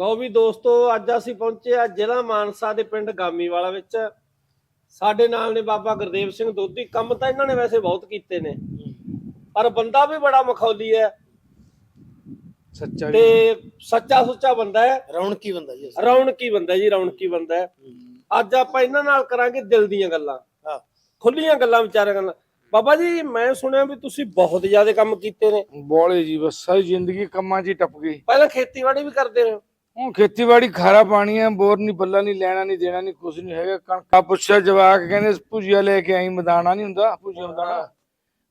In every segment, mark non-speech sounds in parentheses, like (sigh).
ਲਓ ਵੀ ਦੋਸਤੋ ਅੱਜ ਅਸੀਂ ਪਹੁੰਚੇ ਆ ਜ਼ਿਲ੍ਹਾ ਮਾਨਸਾ ਦੇ ਪਿੰਡ ਗਾਮੀਵਾਲਾ ਵਿੱਚ। ਸਾਡੇ ਨਾਲ ਨੇ ਬਾਬਾ ਗੁਰਦੇਵ ਸਿੰਘ ਦੋਧੀ। ਕੰਮ ਤਾਂ ਇਹਨਾਂ ਨੇ ਵੈਸੇ ਬਹੁਤ ਕੀਤੇ ਨੇ ਪਰ ਬੰਦਾ ਵੀ ਬੜਾ ਮਖੌਲੀ ਹੈ। ਸੱਚਾ ਤੇ ਸੱਚਾ ਸੁੱਚਾ ਬੰਦਾ ਹੈ। ਰੌਣਕੀ ਬੰਦਾ ਜੀ ਅਸੀਂ। ਰੌਣਕੀ ਬੰਦਾ ਜੀ ਰੌਣਕੀ ਬੰਦਾ ਹੈ। ਅੱਜ ਆਪਾਂ ਇਹਨਾਂ ਨਾਲ ਕਰਾਂਗੇ ਦਿਲ ਦੀਆਂ ਗੱਲਾਂ। ਹਾਂ। ਖੁੱਲੀਆਂ ਗੱਲਾਂ ਵਿਚਾਰੇ ਗੱਲਾਂ। ਬਾਬਾ ਜੀ ਮੈਂ ਸੁਣਿਆ ਵੀ ਤੁਸੀਂ ਬਹੁਤ ਜ਼ਿਆਦਾ ਕੰਮ ਕੀਤੇ ਨੇ। ਬੋਲੇ ਜੀ ਬਸ ਸਾਰੀ ਜ਼ਿੰਦਗੀ ਕੰਮਾਂ 'ਚ ਹੀ ਟੱਪ ਗਈ ਪਹਿਲਾਂ ਖੇਤੀਬਾੜੀ ਵੀ ਕਰਦੇ ਰਹੇ ਹੋ। ਹੁਣ ਖੇਤੀਬਾੜੀ ਖਾਰਾ ਪਾਣੀ ਹੈ ਬੋਰ ਨਹੀਂ ਬੱਲਾ ਨਹੀਂ ਲੈਣਾ ਨਹੀਂ ਦੇਣਾ ਨਹੀਂ ਕੁਝ ਨਹੀਂ ਹੈਗਾ ਕਣਕਾ ਪੁੱਛਿਆ ਜਵਾਕ ਕਹਿੰਦੇ ਭੁਜੀਆ ਲੈ ਕੇ ਆਈ ਮਦਾਨਾ ਨਹੀਂ ਹੁੰਦਾ ਭੁਜੀਆ ਮਦਾਨਾ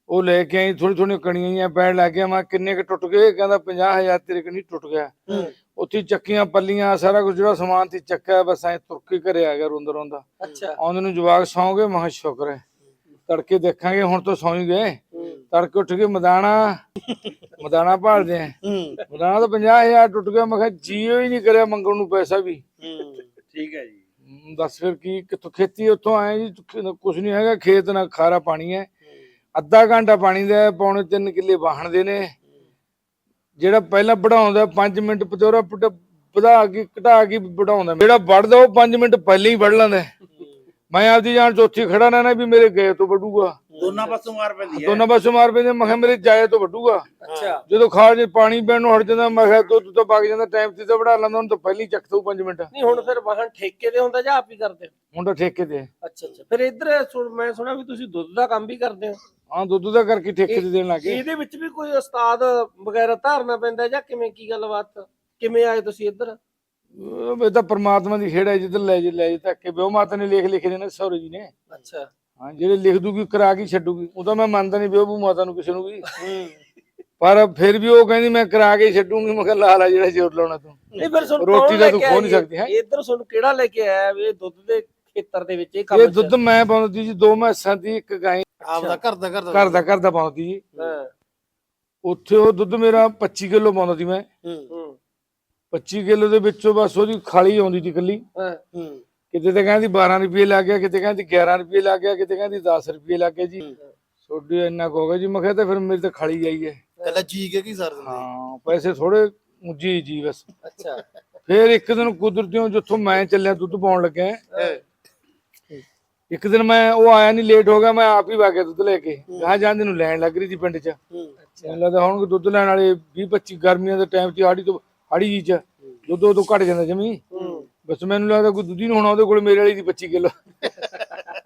ਉਹ ਲੈ ਕੇ ਆਈ ਥੋੜੀ ਥੋੜੀ ਕਣੀਆਂ ਜਿਹੀਆਂ ਪੈਣ ਲੱਗ ਗਿਆ ਮੈਂ ਕਿੰਨੇ ਕ ਟੁੱਟ ਗਏ ਕਹਿੰਦਾ 50000 ਤੇਰੇ ਕਣੀ ਟੁੱਟ ਗਿਆ। ਉੱਥੇ ਚੱਕੀਆਂ ਪੱਲੀਆਂ ਸਾਰਾ ਕੁਝ ਜਿਹੜਾ ਸਮਾਨ ਸੀ ਚੱਕਿਆ ਬਸ ਐ ਤੁਰਕੀ ਘਰੇ ਆ ਗਿਆ ਰੋਂਦਾ ਰੋਂਦਾ। ਅੱਛਾ। ਆਉਂਦੇ ਨੂੰ ਜਵਾਕ ਸੌਂ ਗਏ ਮਹਾ ਸ਼ੁਕਰ ਹੈ। ਤੜਕੇ ਦੇਖਾਂਗੇ ਹੁਣ ਤਾਂ ਸੌਂ ਹੀ ਗਏ। ਤੜਕੇ ਉੱਠ ਕੇ ਮਦਾਨਾ ਮਦਾਨਾ ਭਾਲਦੇ ਆ। ਹੂੰ। ਮਦਾਨਾ ਤਾਂ 50000 ਟੁੱਟ ਗਿਆ ਮੈਂ ਕਿਹਾ ਜੀਓ ਹੀ ਨਹੀਂ ਕਰਿਆ ਮੰਗਣ ਨੂੰ ਪੈਸਾ ਵੀ। ਹੂੰ। ਠੀਕ ਹੈ ਜੀ। ਦੱਸ ਫਿਰ ਕੀ ਕਿੱਥੋਂ ਖੇਤੀ ਉੱਥੋਂ ਆਏ ਜੀ ਕੁਝ ਨਹੀਂ ਹੈਗਾ ਖੇਤ ਨਾਲ ਖਾਰਾ ਪਾਣੀ ਹੈ। ਅੱਧਾ ਘੰਟਾ ਪਾਣੀ ਦਾ ਪੌਣੇ 3 ਕਿੱਲੇ ਵਾਹਣ ਦੇ ਨੇ। ਜਿਹੜਾ ਪਹਿਲਾਂ ਵਢਾਉਂਦਾ 5 ਮਿੰਟ ਪਤੋਰਾ ਪੁੱਟ- ਵਧਾ ਕੇ ਘਟਾ ਕੇ ਵਢਾਉਂਦਾ। ਜਿਹੜਾ ਵੜਦਾ ਉਹ 5 ਮਿੰਟ ਪਹਿਲਾਂ ਹੀ ਵੜ ਲੈਂਦਾ। ਮੈਂ ਆਪਦੀ ਜਾਨ ਚੌਥੀ ਖੜਾ ਨਾ ਨਾ ਵੀ ਮੇਰੇ ਗਏ ਤੋਂ ਵੱਢੂਗਾ। ਦੋਨਾਂ ਪਾਸੋਂ ਮਾਰ ਪੈਂਦੀ ਹੈ। ਦੋਨਾਂ ਪਾਸੋਂ ਮਾਰ ਪੈਂਦੇ ਮੈਂ ਕਿਹਾ ਮੇਰੇ ਜਾਏ ਤੋਂ ਅੱਛਾ। ਜਦੋਂ ਖਾਲ ਜੇ ਪਾਣੀ ਪੈਣ ਨੂੰ ਹਟ ਜਾਂਦਾ ਮੈਂ ਕਿਹਾ ਦੁੱਧ ਤੋਂ ਵਗ ਜਾਂਦਾ ਟਾਈਮ ਤੇ ਤਾਂ ਵੜਾ ਲੈਂਦਾ ਉਹਨੂੰ ਤਾਂ ਪਹਿਲਾਂ ਚੱਕ ਦਊ 5 ਮਿੰਟ। ਨਹੀਂ ਹੁਣ ਫਿਰ ਵਾਹਨ ਠੇਕੇ ਤੇ ਹੁੰਦਾ ਜਾਂ ਆਪ ਹੀ ਕਰਦੇ ਹੋ? ਹੁਣ ਤਾਂ ਠੇਕੇ ਤੇ। ਅੱਛਾ ਅੱਛਾ। ਫਿਰ ਇੱਧਰ ਮੈਂ ਸੁਣਿਆ ਵੀ ਤੁਸੀਂ ਦੁੱਧ ਦਾ ਕੰਮ ਵੀ ਕਰਦੇ ਹੋ। ਹਾਂ ਦੁੱਧ ਦਾ ਕਰਕੇ ਠੇਕੇ ਤੇ ਦੇਣ ਲੱਗੇ ਇਹਦੇ ਵਿੱਚ ਵੀ ਕੋਈ ਉਸਤਾਦ ਵਗੈਰਾ ਧਾਰਨਾ ਪੈਂਦਾ ਜਾਂ ਕਿਵੇਂ ਕੀ ਗੱਲਬਾਤ? ਕਿਵੇਂ ਆਏ ਤੁਸੀਂ ਇੱਧਰ? ਇਹ ਤਾਂ ਪ੍ਰਮਾਤਮਾ ਦੀ ਖੇਡ ਹੈ ਜਿੱਧਰ ਲੈ ਜੇ ਲੈ ਜੇ ਧੱਕੇ ਬਿਓ ਮਾਤਾ ਨੇ ਲਿਖ ਲਿਖੇ ਨਾ ਸੌਰੇ ਜੀ ਨੇ। ਅੱਛਾ। ਹਾਂ ਜਿਹੜੇ ਲਿਖ ਦੂਗੀ ਕਰਾ ਕੇ ਛੱਡੂਗੀ। ਉਹ ਤਾਂ ਮੈਂ ਮੰਨਦਾ ਨਹੀਂ ਬਿਓ ਮਾਤਾ ਨੂੰ ਕਿਸੇ ਨੂੰ ਵੀ। ਹੂੰ। ਪਰ ਫਿਰ ਵੀ ਉਹ ਕਹਿੰਦੀ ਮੈਂ ਕਰਾ ਕੇ ਛੱਡੂਗੀ। ਮੈਂ ਕਿਹਾ ਲਾ ਲਾ ਜਿਹੜਾ ਜ਼ੋਰ ਲਾਉਣਾ ਤੂੰ। ਨਹੀਂ ਫਿਰ ਸੁਣ ਰੋਟੀ ਦਾ ਤੂੰ ਖੋ ਨਹੀਂ ਸਕਦੀ, ਹੈਂ? ਇੱਧਰ ਸੁਣ ਕਿਹੜਾ ਲੈ ਕੇ ਆਇਆ ਵੀ ਦੁੱਧ ਦੇ ਖੇਤਰ ਦੇ ਵਿੱਚ ਇਹ ਕੰਮ ਇਹ ਦੁੱਧ ਮੈਂ ਪਾਉਂਦੀ ਜੀ ਦੋ ਮੈਸਾਂ ਦੀ ਇੱਕ ਗਾਂ ਆਪਦਾ ਘਰ ਦਾ ਘਰ ਦਾ। ਘਰ ਦਾ ਘਰ ਦਾ ਪਾਉਂਦੀ ਜੀ ਹਾਂ। ਉੱਥੇ ਉਹ ਦੁੱਧ ਮੇਰਾ 25 ਕਿਲੋ ਪਾਉਂਦਾ ਸੀ ਮੈਂ। ਹੂੰ। ਹੂੰ 25 ਕਿਲੋ ਦੇ ਵਿੱਚੋਂ ਬਸ ਉਹਦੀ ਖਾਲੀ ਆਉਂਦੀ ਸੀ ਹੂੰ। ਕਿਤੇ ਤੇ ਕਹਿੰਦੀ 12 ਰੁਪਏ ਲੱਗ ਗਿਆ ਕਿਤੇ ਕਹਿੰਦੀ 11 ਰੁਪਏ ਲੱਗ ਗਿਆ ਕਿਤੇ ਕਹਿੰਦੀ 10 ਰੁਪਏ ਲੱਗ ਗਿਆ ਜੀ। ਛੋਡੀ ਇੰਨਾ ਕੁ ਗਿਆ ਜੀ ਮੈਂ ਕਿਹਾ ਤਾਂ ਫਿਰ ਮੇਰੀ ਤਾਂ ਖਾਲੀ ਹੈ। ਕੱਲਾ ਜੀ ਕੇ ਕੀ ਸਰ ਦਿੰਦੇ? ਹਾਂ ਪੈਸੇ ਥੋੜੇ ਜੀ ਜੀ ਬਸ। ਅੱਛਾ। ਫਿਰ ਇੱਕ ਦਿਨ ਕੁਦਰਤੀਓ ਜਿੱਥੋਂ ਮੈਂ ਚੱਲਿਆ ਦੁੱਧ ਪਾਉਣ ਲੱਗਿਆ। ਇੱਕ ਦਿਨ ਮੈਂ ਉਹ ਆਇਆ ਨਹੀਂ ਲੇਟ ਹੋ ਗਿਆ ਮੈਂ ਆਪ ਹੀ ਵਾਗਿਆ ਦੁੱਧ ਲੈ ਕੇ। ਗਾਂ ਜਾਂਦੇ ਨੂੰ ਲੈਣ ਲੱਗ ਰਹੀ ਸੀ ਪਿੰਡ 'ਚ। ਮੈਨੂੰ ਲੱਗਦਾ ਹੁਣ ਦੁੱਧ ਲੈਣ ਵਾਲੇ 20 25 ਗਰਮੀਆਂ ਦੇ ਟਾਈਮ 'ਚ ਹਾੜੀ ਤੋਂ ਹਾੜੀ ਜੀ 'ਚ ਦੁੱਧ ਉਦੋਂ ਘਟ ਜਾਂਦਾ ਜਮੀ। ਬਸ ਮੈਨੂੰ ਲੱਗਦਾ ਕੋਈ ਦੁੱਧ ਨਹੀਂ ਹੋਣਾ ਉਹਦੇ ਕੋਲ ਮੇਰੇ ਵਾਲੀ ਦੀ 25 ਕਿਲੋ।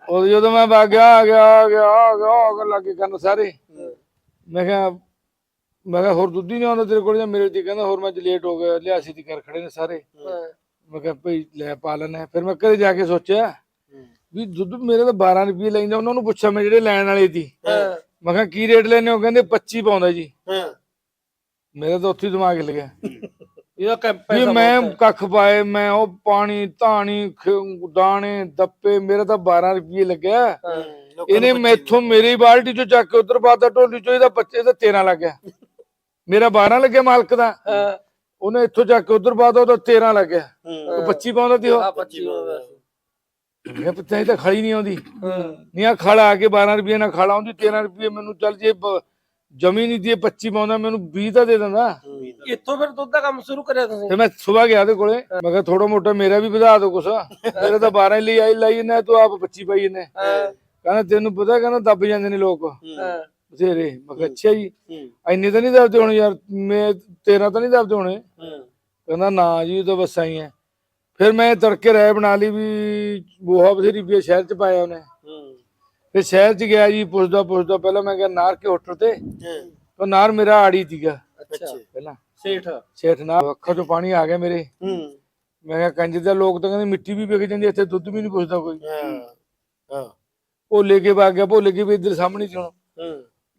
ਉਹ ਜਦੋਂ ਮੈਂ ਵਗ ਗਿਆ ਆ ਗਿਆ ਆ ਗਿਆ ਆ ਗਿਆ ਆ ਗਿਆ ਲੱਗੇ ਕਰਨ ਸਾਰੇ। ਮੈਂ ਕਿਹਾ ਮੈਂ ਕਿਹਾ ਹੋਰ ਦੁੱਧ ਨਹੀਂ ਆਉਂਦਾ ਤੇਰੇ ਕੋਲ ਜਾਂ ਮੇਰੇ ਤੇ ਕਹਿੰਦਾ ਹੋਰ ਮੈਂ ਲੇਟ ਹੋ ਗਿਆ ਲਿਆ ਸੀ ਦੀ ਕਰ ਖੜੇ ਨੇ ਸਾਰੇ। ਮੈਂ ਕਿਹਾ ਭਈ ਲੈ ਪਾ ਲੈਣਾ ਫਿਰ ਮੈਂ ਘਰੇ ਜਾ ਕੇ ਸੋਚਿਆ ਵੀ ਦੁੱਧ ਮੇਰੇ ਤਾਂ 12 ਰੁਪਏ ਲੈਂਦਾ ਉਹਨਾਂ ਨੂੰ ਪੁੱਛਿਆ ਮੈਂ ਜਿਹੜੇ ਲੈਣ ਵਾਲੇ ਸੀ। ਮੈਂ ਕਿਹਾ ਕੀ ਰੇਟ ਲੈਣੇ ਹੋ? ਕਹਿੰਦੇ 25 ਪਾਉਂਦਾ ਜੀ। ਮੇਰਾ ਤਾਂ ਉੱਥੇ ਦਿਮਾਗ ਹਿੱਲ ਗਿਆ। ਇਹਦਾ ਕੈ- ਵੀ ਪੈਸਾ ਮੈਂ ਬਹੁਤ ਹੈ। ਕੱਖ ਪਾਏ ਮੈਂ ਉਹ ਪਾਣੀ ਧਾਣੀ ਖ- ਦਾਣੇ ਦੱਪੇ ਮੇਰਾ ਤਾਂ 12 ਰੁਪਏ ਲੱਗਿਆ। ਹਾਂ। ਇਹਨੇ ਮੈਥੋਂ ਮੇਰੀ ਬਾਲਟੀ ਚੋਂ ਚੱਕ ਕੇ ਉਧਰ ਪਾਤਾ ਢੋਲੀ ਚੋਂ ਇਹਦਾ ਬੱਚੇ ਦਾ 13 ਲੱਗਿਆ ਮੇਰਾ 12 ਲੱਗਿਆ ਮਾਲਕ ਦਾ। ਹਾਂ। ਉਹਨੇ ਇੱਥੋਂ ਚੱਕ ਕੇ ਉਧਰ ਪਾਤਾ ਉਹਦਾ 13 ਲੱਗਿਆ ਹੂੰ। ਉਹ 25 ਪਾਉਂਦਾ ਸੀ ਉਹ। ਆ 25 ਹੁੰਦਾ ਸੀ। ਮੈਂ ਪੁੱਛਿਆ ਇਹ ਤਾਂ ਖੜੀ ਨਹੀਂ ਆਉਂਦੀ। ਹਾਂ। ਨਹੀਂ ਆ ਖੜਾ ਆ ਕੇ 12 ਰੁਪਏ ਨਾਲ ਖੜਾ ਆਉਂਦੀ 13 ਰੁਪਏ ਮੈਨੂੰ ਚੱਲ ਜੇ ਬ- ਜਮੀ ਨਹੀਂ ਦੀ 25 ਪਾਉਂਦਾ ਮੈਨੂੰ 20 ਤਾਂ ਦੇ ਦਿੰਦਾ। ਇੱਥੋਂ ਫਿਰ ਦੁੱਧ ਦਾ ਕੰਮ ਸ਼ੁਰੂ ਕਰਿਆ ਤੁਸੀਂ? ਫਿਰ ਮੈਂ ਸਵੇਰ ਗਿਆ ਉਹਦੇ ਕੋਲੇ ਮੈਂ ਕਿਹਾ ਥੋੜਾ ਮੋਟਾ ਮੇਰਾ ਵੀ ਵਧਾ ਦਿਓ ਕੁਛ। ਮੇਰੇ ਤਾਂ 12 ਹੀ ਲਈ ਆਈ ਲਾਈ ਨੇ ਤੂੰ ਆਪ 25 ਪਾਈ ਨੇ ਹਾਂ। ਕਹਿੰਦਾ ਤੈਨੂੰ ਪਤਾ ਕਹਿੰਦਾ ਦੱਬ ਜਾਂਦੇ ਨੇ ਲੋਕ। ਹਾਂ। ਬਥੇਰੇ। ਮੈਂ ਕਿਹਾ ਅੱਛਾ ਜੀ। ਇੰਨੇ ਤਾਂ ਨਹੀਂ ਦੱਬਦੇ ਹੋਣੇ ਯਾਰ ਮੈਂ 13 ਤਾਂ ਨਹੀਂ ਦੱਬਦੇ ਹੋਣੇ। ਹੂੰ। ਕਹਿੰਦਾ ਨਾ ਜੀ ਤਾਂ ਬਸ ਆਈ ਹੈ ਫਿਰ ਮੈਂ ਤੜਕੇ ਰਾਏ ਬਣਾ ਲਈ ਵੀ ਬੋਹਾ ਬਥੇਰੀ ਹੈ, ਸ਼ਹਿਰ ਚ ਪਾਇਆ ਉਹਨੇ। ਫਿਰ ਸ਼ਹਿਰ ਚ ਗਿਆ ਜੀ ਪੁੱਛਦਾ ਪੁੱਛਦਾ ਪਹਿਲਾਂ ਮੈਂ ਕਿਹਾ ਨਾਰ ਕੇ ਹੋਟਲ ਤੇ ਤਾਂ ਨਾਰ ਮੇਰਾ ਆੜੀ ਸੀਗਾ। ਅੱਛਾ। ਪਹਿਲਾਂ। ਸੇਠ। ਸੇਠ ਨਾਲ ਅੱਖਾਂ ਚੋਂ ਪਾਣੀ ਆ ਗਿਆ ਮੇਰੇ। ਹੂੰ। ਮੈਂ ਕਿਹਾ ਕੰਜ ਦੇ ਲੋਕ ਤਾਂ ਕਹਿੰਦੇ ਮਿੱਟੀ ਵੀ ਵਿਕ ਜਾਂਦੀ ਇੱਥੇ ਦੁੱਧ ਵੀ ਨਹੀਂ ਪੁੱਛਦਾ ਕੋਈ। ਹਾਂ ਹਾਂ। ਭੋਲੇ ਕੇ ਵਗ ਗਿਆ ਭੋਲੇ ਕੇ ਵੀ ਇੱਧਰ ਸਾਹਮਣੇ ਹੂੰ।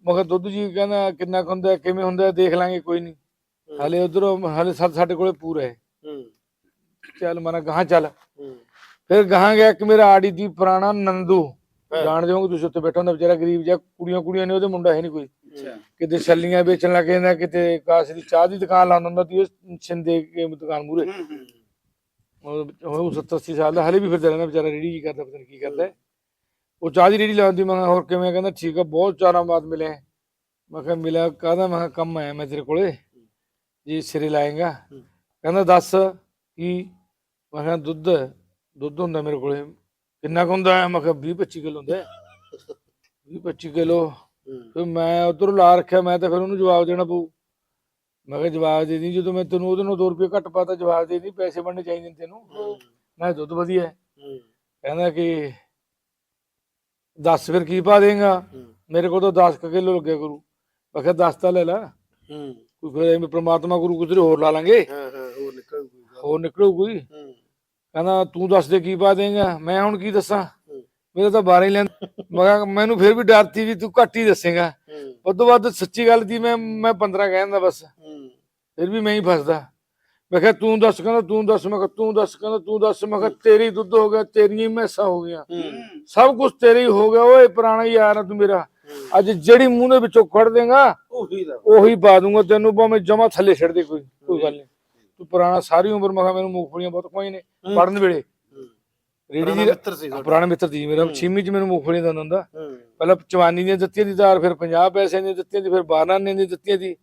ਮੈਂ ਕਿਹਾ ਦੁੱਧ ਜੀ ਕਹਿੰਦਾ ਕਿੰਨਾ ਕੁ ਹੁੰਦਾ ਕਿਵੇਂ ਹੁੰਦਾ ਦੇਖ ਲਾਂਗੇ ਕੋਈ ਨਹੀਂ ਹਲੇ ਉਧਰੋਂ ਹਲੇ ਸਾਡੇ ਕੋਲੇ ਪੂਰਾ ਹੈ। ਹੂੰ। ਚੱਲ ਮਨਾ ਗਾਹਾਂ ਚੱਲ। ਫਿਰ ਗਾਹਾਂ ਗਿਆ ਇੱਕ ਮੇਰਾ ਆੜੀ ਦੀ ਪੁਰਾਣਾ ਨੰਦੂ। ਜਾਣਦੇ ਹੋਗੇ ਤੁਸੀਂ ਉੱਥੇ ਬੈਠਾ ਹੁੰਦਾ ਵਿਚਾਰਾ ਗਰੀਬ ਜਿਹਾ ਕੁੜੀਆਂ ਕੁੜੀਆਂ ਨੇ ਉਹਦੇ ਮੁੰਡਾ ਹੈ ਨਹੀਂ ਕੋਈ। ਕਿਤੇ ਛੱਲੀਆਂ ਵੇਚਣ ਲੱਗ ਜਾਂਦਾ ਕਿਤੇ ਕਾਸ ਦੀ ਚਾਹ ਦੀ ਦੁਕਾਨ ਲਾਉਂਦਾ ਹੁੰਦਾ ਸੀ ਉਹ ਛਿੰਦੇ ਕੇ ਦੁਕਾਨ ਮੂਰੇ ਉਹ 70 80 ਸਾਲ ਦਾ ਹਲੇ ਵੀ ਫਿਰਦਾ ਰਹਿੰਦਾ ਵਿਚਾਰਾ ਰੇੜੀ ਕੀ ਕਰਦਾ ਪਤਾ ਨਹੀਂ ਕੀ ਕਰਦਾ। ਉਹ ਚਾਹ ਦੀ ਰੇੜੀ ਲਾਉਂਦੀ ਮੈਂ ਹੋਰ ਕਿਵੇਂ? ਕਹਿੰਦਾ ਠੀਕ ਆ ਬਹੁਤ ਚਾਰਾਂ ਬਾਅਦ ਮਿਲੇ ਮੈਂ ਕਿਹਾ ਮਿਲਿਆ ਕਾਹਦਾ? ਮੈਂ ਕੰਮ ਆਇਆ ਮੈਂ ਤੇਰੇ ਕੋਲੇ। ਜੀ ਸਿਰੇ ਲਾਏਗਾ। ਕਹਿੰਦਾ ਦੱਸ ਕੀ? ਮੈਂ ਕਿਹਾ ਦੁੱਧ। ਦੁੱਧ ਹੁੰਦਾ ਮੇਰੇ ਕੋਲੇ। ਕਿੰਨਾ ਕੁ ਹੁੰਦਾ ਹੈ? ਮੈਂ ਕਿਹਾ 20 25 ਕਿਲੋ ਹੁੰਦਾ 20 25 ਕਿਲੋ। ਫਿਰ ਮੈਂ ਉਧਰ ਲਾ ਰੱਖਿਆ ਮੈਂ ਤਾਂ ਫਿਰ ਉਹਨੂੰ ਜਵਾਬ ਦੇਣਾ ਪਊ। ਮੈਂ ਕਿਹਾ ਜਵਾਬ ਦੇ ਦੀ ਜਦੋਂ ਮੈਂ ਤੈਨੂੰ ਉਹਦੇ ਨਾਲ 2 ਰੁਪਏ ਘੱਟ ਪਾਤਾ ਜਵਾਬ ਦੇ ਦੀ ਪੈਸੇ ਬਣਨੇ ਚਾਹੀਦੇ ਨੇ ਤੈਨੂੰ। ਮੈਂ ਕਿਹਾ ਦੁੱਧ ਵਧੀਆ ਹੈ। ਕਹਿੰਦਾ ਕਿ 10 ਫਿਰ ਕੀ ਪਾ ਦੇਗਾ? ਮੇਰੇ ਕੋਲ ਤਾਂ 10 ਕਿਲੋ ਲੱਗਿਆ ਕਰੂ। ਮੈਂ ਕਿਹਾ 10 ਤਾਂ ਲੈ ਲੈ। ਹੂੰ। ਕੋਈ ਫਿਰ ਐਵੇਂ ਪ੍ਰਮਾਤਮਾ ਗੁਰੂ ਕੁਝ ਹੋਰ ਲਾ ਲਾਂਗੇ। ਹਾਂ ਹਾਂ ਹੋਰ ਨਿਕਲ। ਹੋਰ ਨਿਕਲੂ ਕੋਈ? ਹੂੰ। ਕਹਿੰਦਾ ਤੂੰ ਦੱਸ ਦੇ ਕੀ ਪਾ ਦੇਗਾ ਮੈਂ ਹੁਣ ਕੀ ਦੱਸਾਂ। ਮੇਰਾ ਤਾਂ ਬਾਰੇ ਲੈਣ (laughs) ਮੈਂ ਕਿਹਾ ਮੈਨੂੰ ਫਿਰ ਵੀ ਡਰ ਸੀ ਵੀ ਤੂੰ ਘੱਟ ਹੀ ਦੱਸੇਗਾ। ਉਸ ਤੋਂ ਬਾਅਦ ਸੱਚੀ ਗੱਲ ਦੀ ਮੈਂ ਮੈਂ 15 ਕਹਿੰਦਾ ਬਸ। ਫਿਰ ਵੀ ਮੈਂ ਹੀ ਫਸਦਾ। ਮੈਂ ਕਿਹਾ ਤੂੰ ਦੱਸ ਕਹਿੰਦਾ ਤੂੰ ਦੱਸ। ਮੈਂ ਕਿਹਾ ਤੂੰ ਦੱਸ ਕਹਿੰਦਾ ਤੂੰ ਦੱਸ। ਮੈਂ ਕਿਹਾ ਤੇਰੀ ਦੁੱਧ ਹੋ ਗਿਆ ਤੇਰੀਆਂ ਹੀ ਮੈਸਾਂ ਹੋ ਗਈਆਂ। ਹੂੰ। ਸਭ ਕੁਝ ਤੇਰੇ ਹੀ ਹੋ ਗਿਆ ਓਏ ਪੁਰਾਣਾ ਯਾਰ ਆ ਤੂੰ ਮੇਰਾ। ਅੱਜ ਜਿਹੜੀ ਮੂੰਹ ਦੇ ਵਿੱਚੋਂ ਕੱਢ ਦੇਗਾ ਉਹੀ ਦਾ। ਉਹੀ ਪਾ ਦੂੰਗਾ ਤੈਨੂੰ ਭਾਵੇਂ ਜਮਾ ਥੱਲੇ ਛੱਡ ਦੇ ਕੋਈ ਕੋਈ ਗੱਲ ਨਹੀਂ ਤੂੰ ਪੁਰਾਣਾ ਸਾਰੀ ਉਮਰ ਮੈਂ ਕਿਹਾ ਮੈਨੂੰ ਮੂੰਗਫਲੀਆਂ ਬਹੁਤ ਖਵਾਈ ਨੇ। ਪੜਨ ਵੇਲੇ। ਰੇੜੀ ਪੁਰਾਣਾ ਦੀ ਮਿੱਤਰ ਸੀ ਪੁਰਾਣਾ ਮਿੱਤਰ ਸੀ ਮੇਰਾ। ਛੇਵੀਂ ਚ ਮੈਨੂੰ ਮੂੰਗਫਲੀਆਂ ਦਿੰਦਾ ਹੁੰਦਾ। ਹੂੰ। ਪਹਿਲਾਂ ਚਵਾਨੀ ਦੀਆਂ ਦਿੱਤੀਆਂ ਦੀ ਧਾਰ ਫਿਰ 50 ਪੈਸੇ ਦੀਆਂ ਦਿੱਤੀਆਂ ਦੀ ਫਿਰ 12 ਦੀਆਂ ਦਿੱਤੀਆਂ ਦੀ।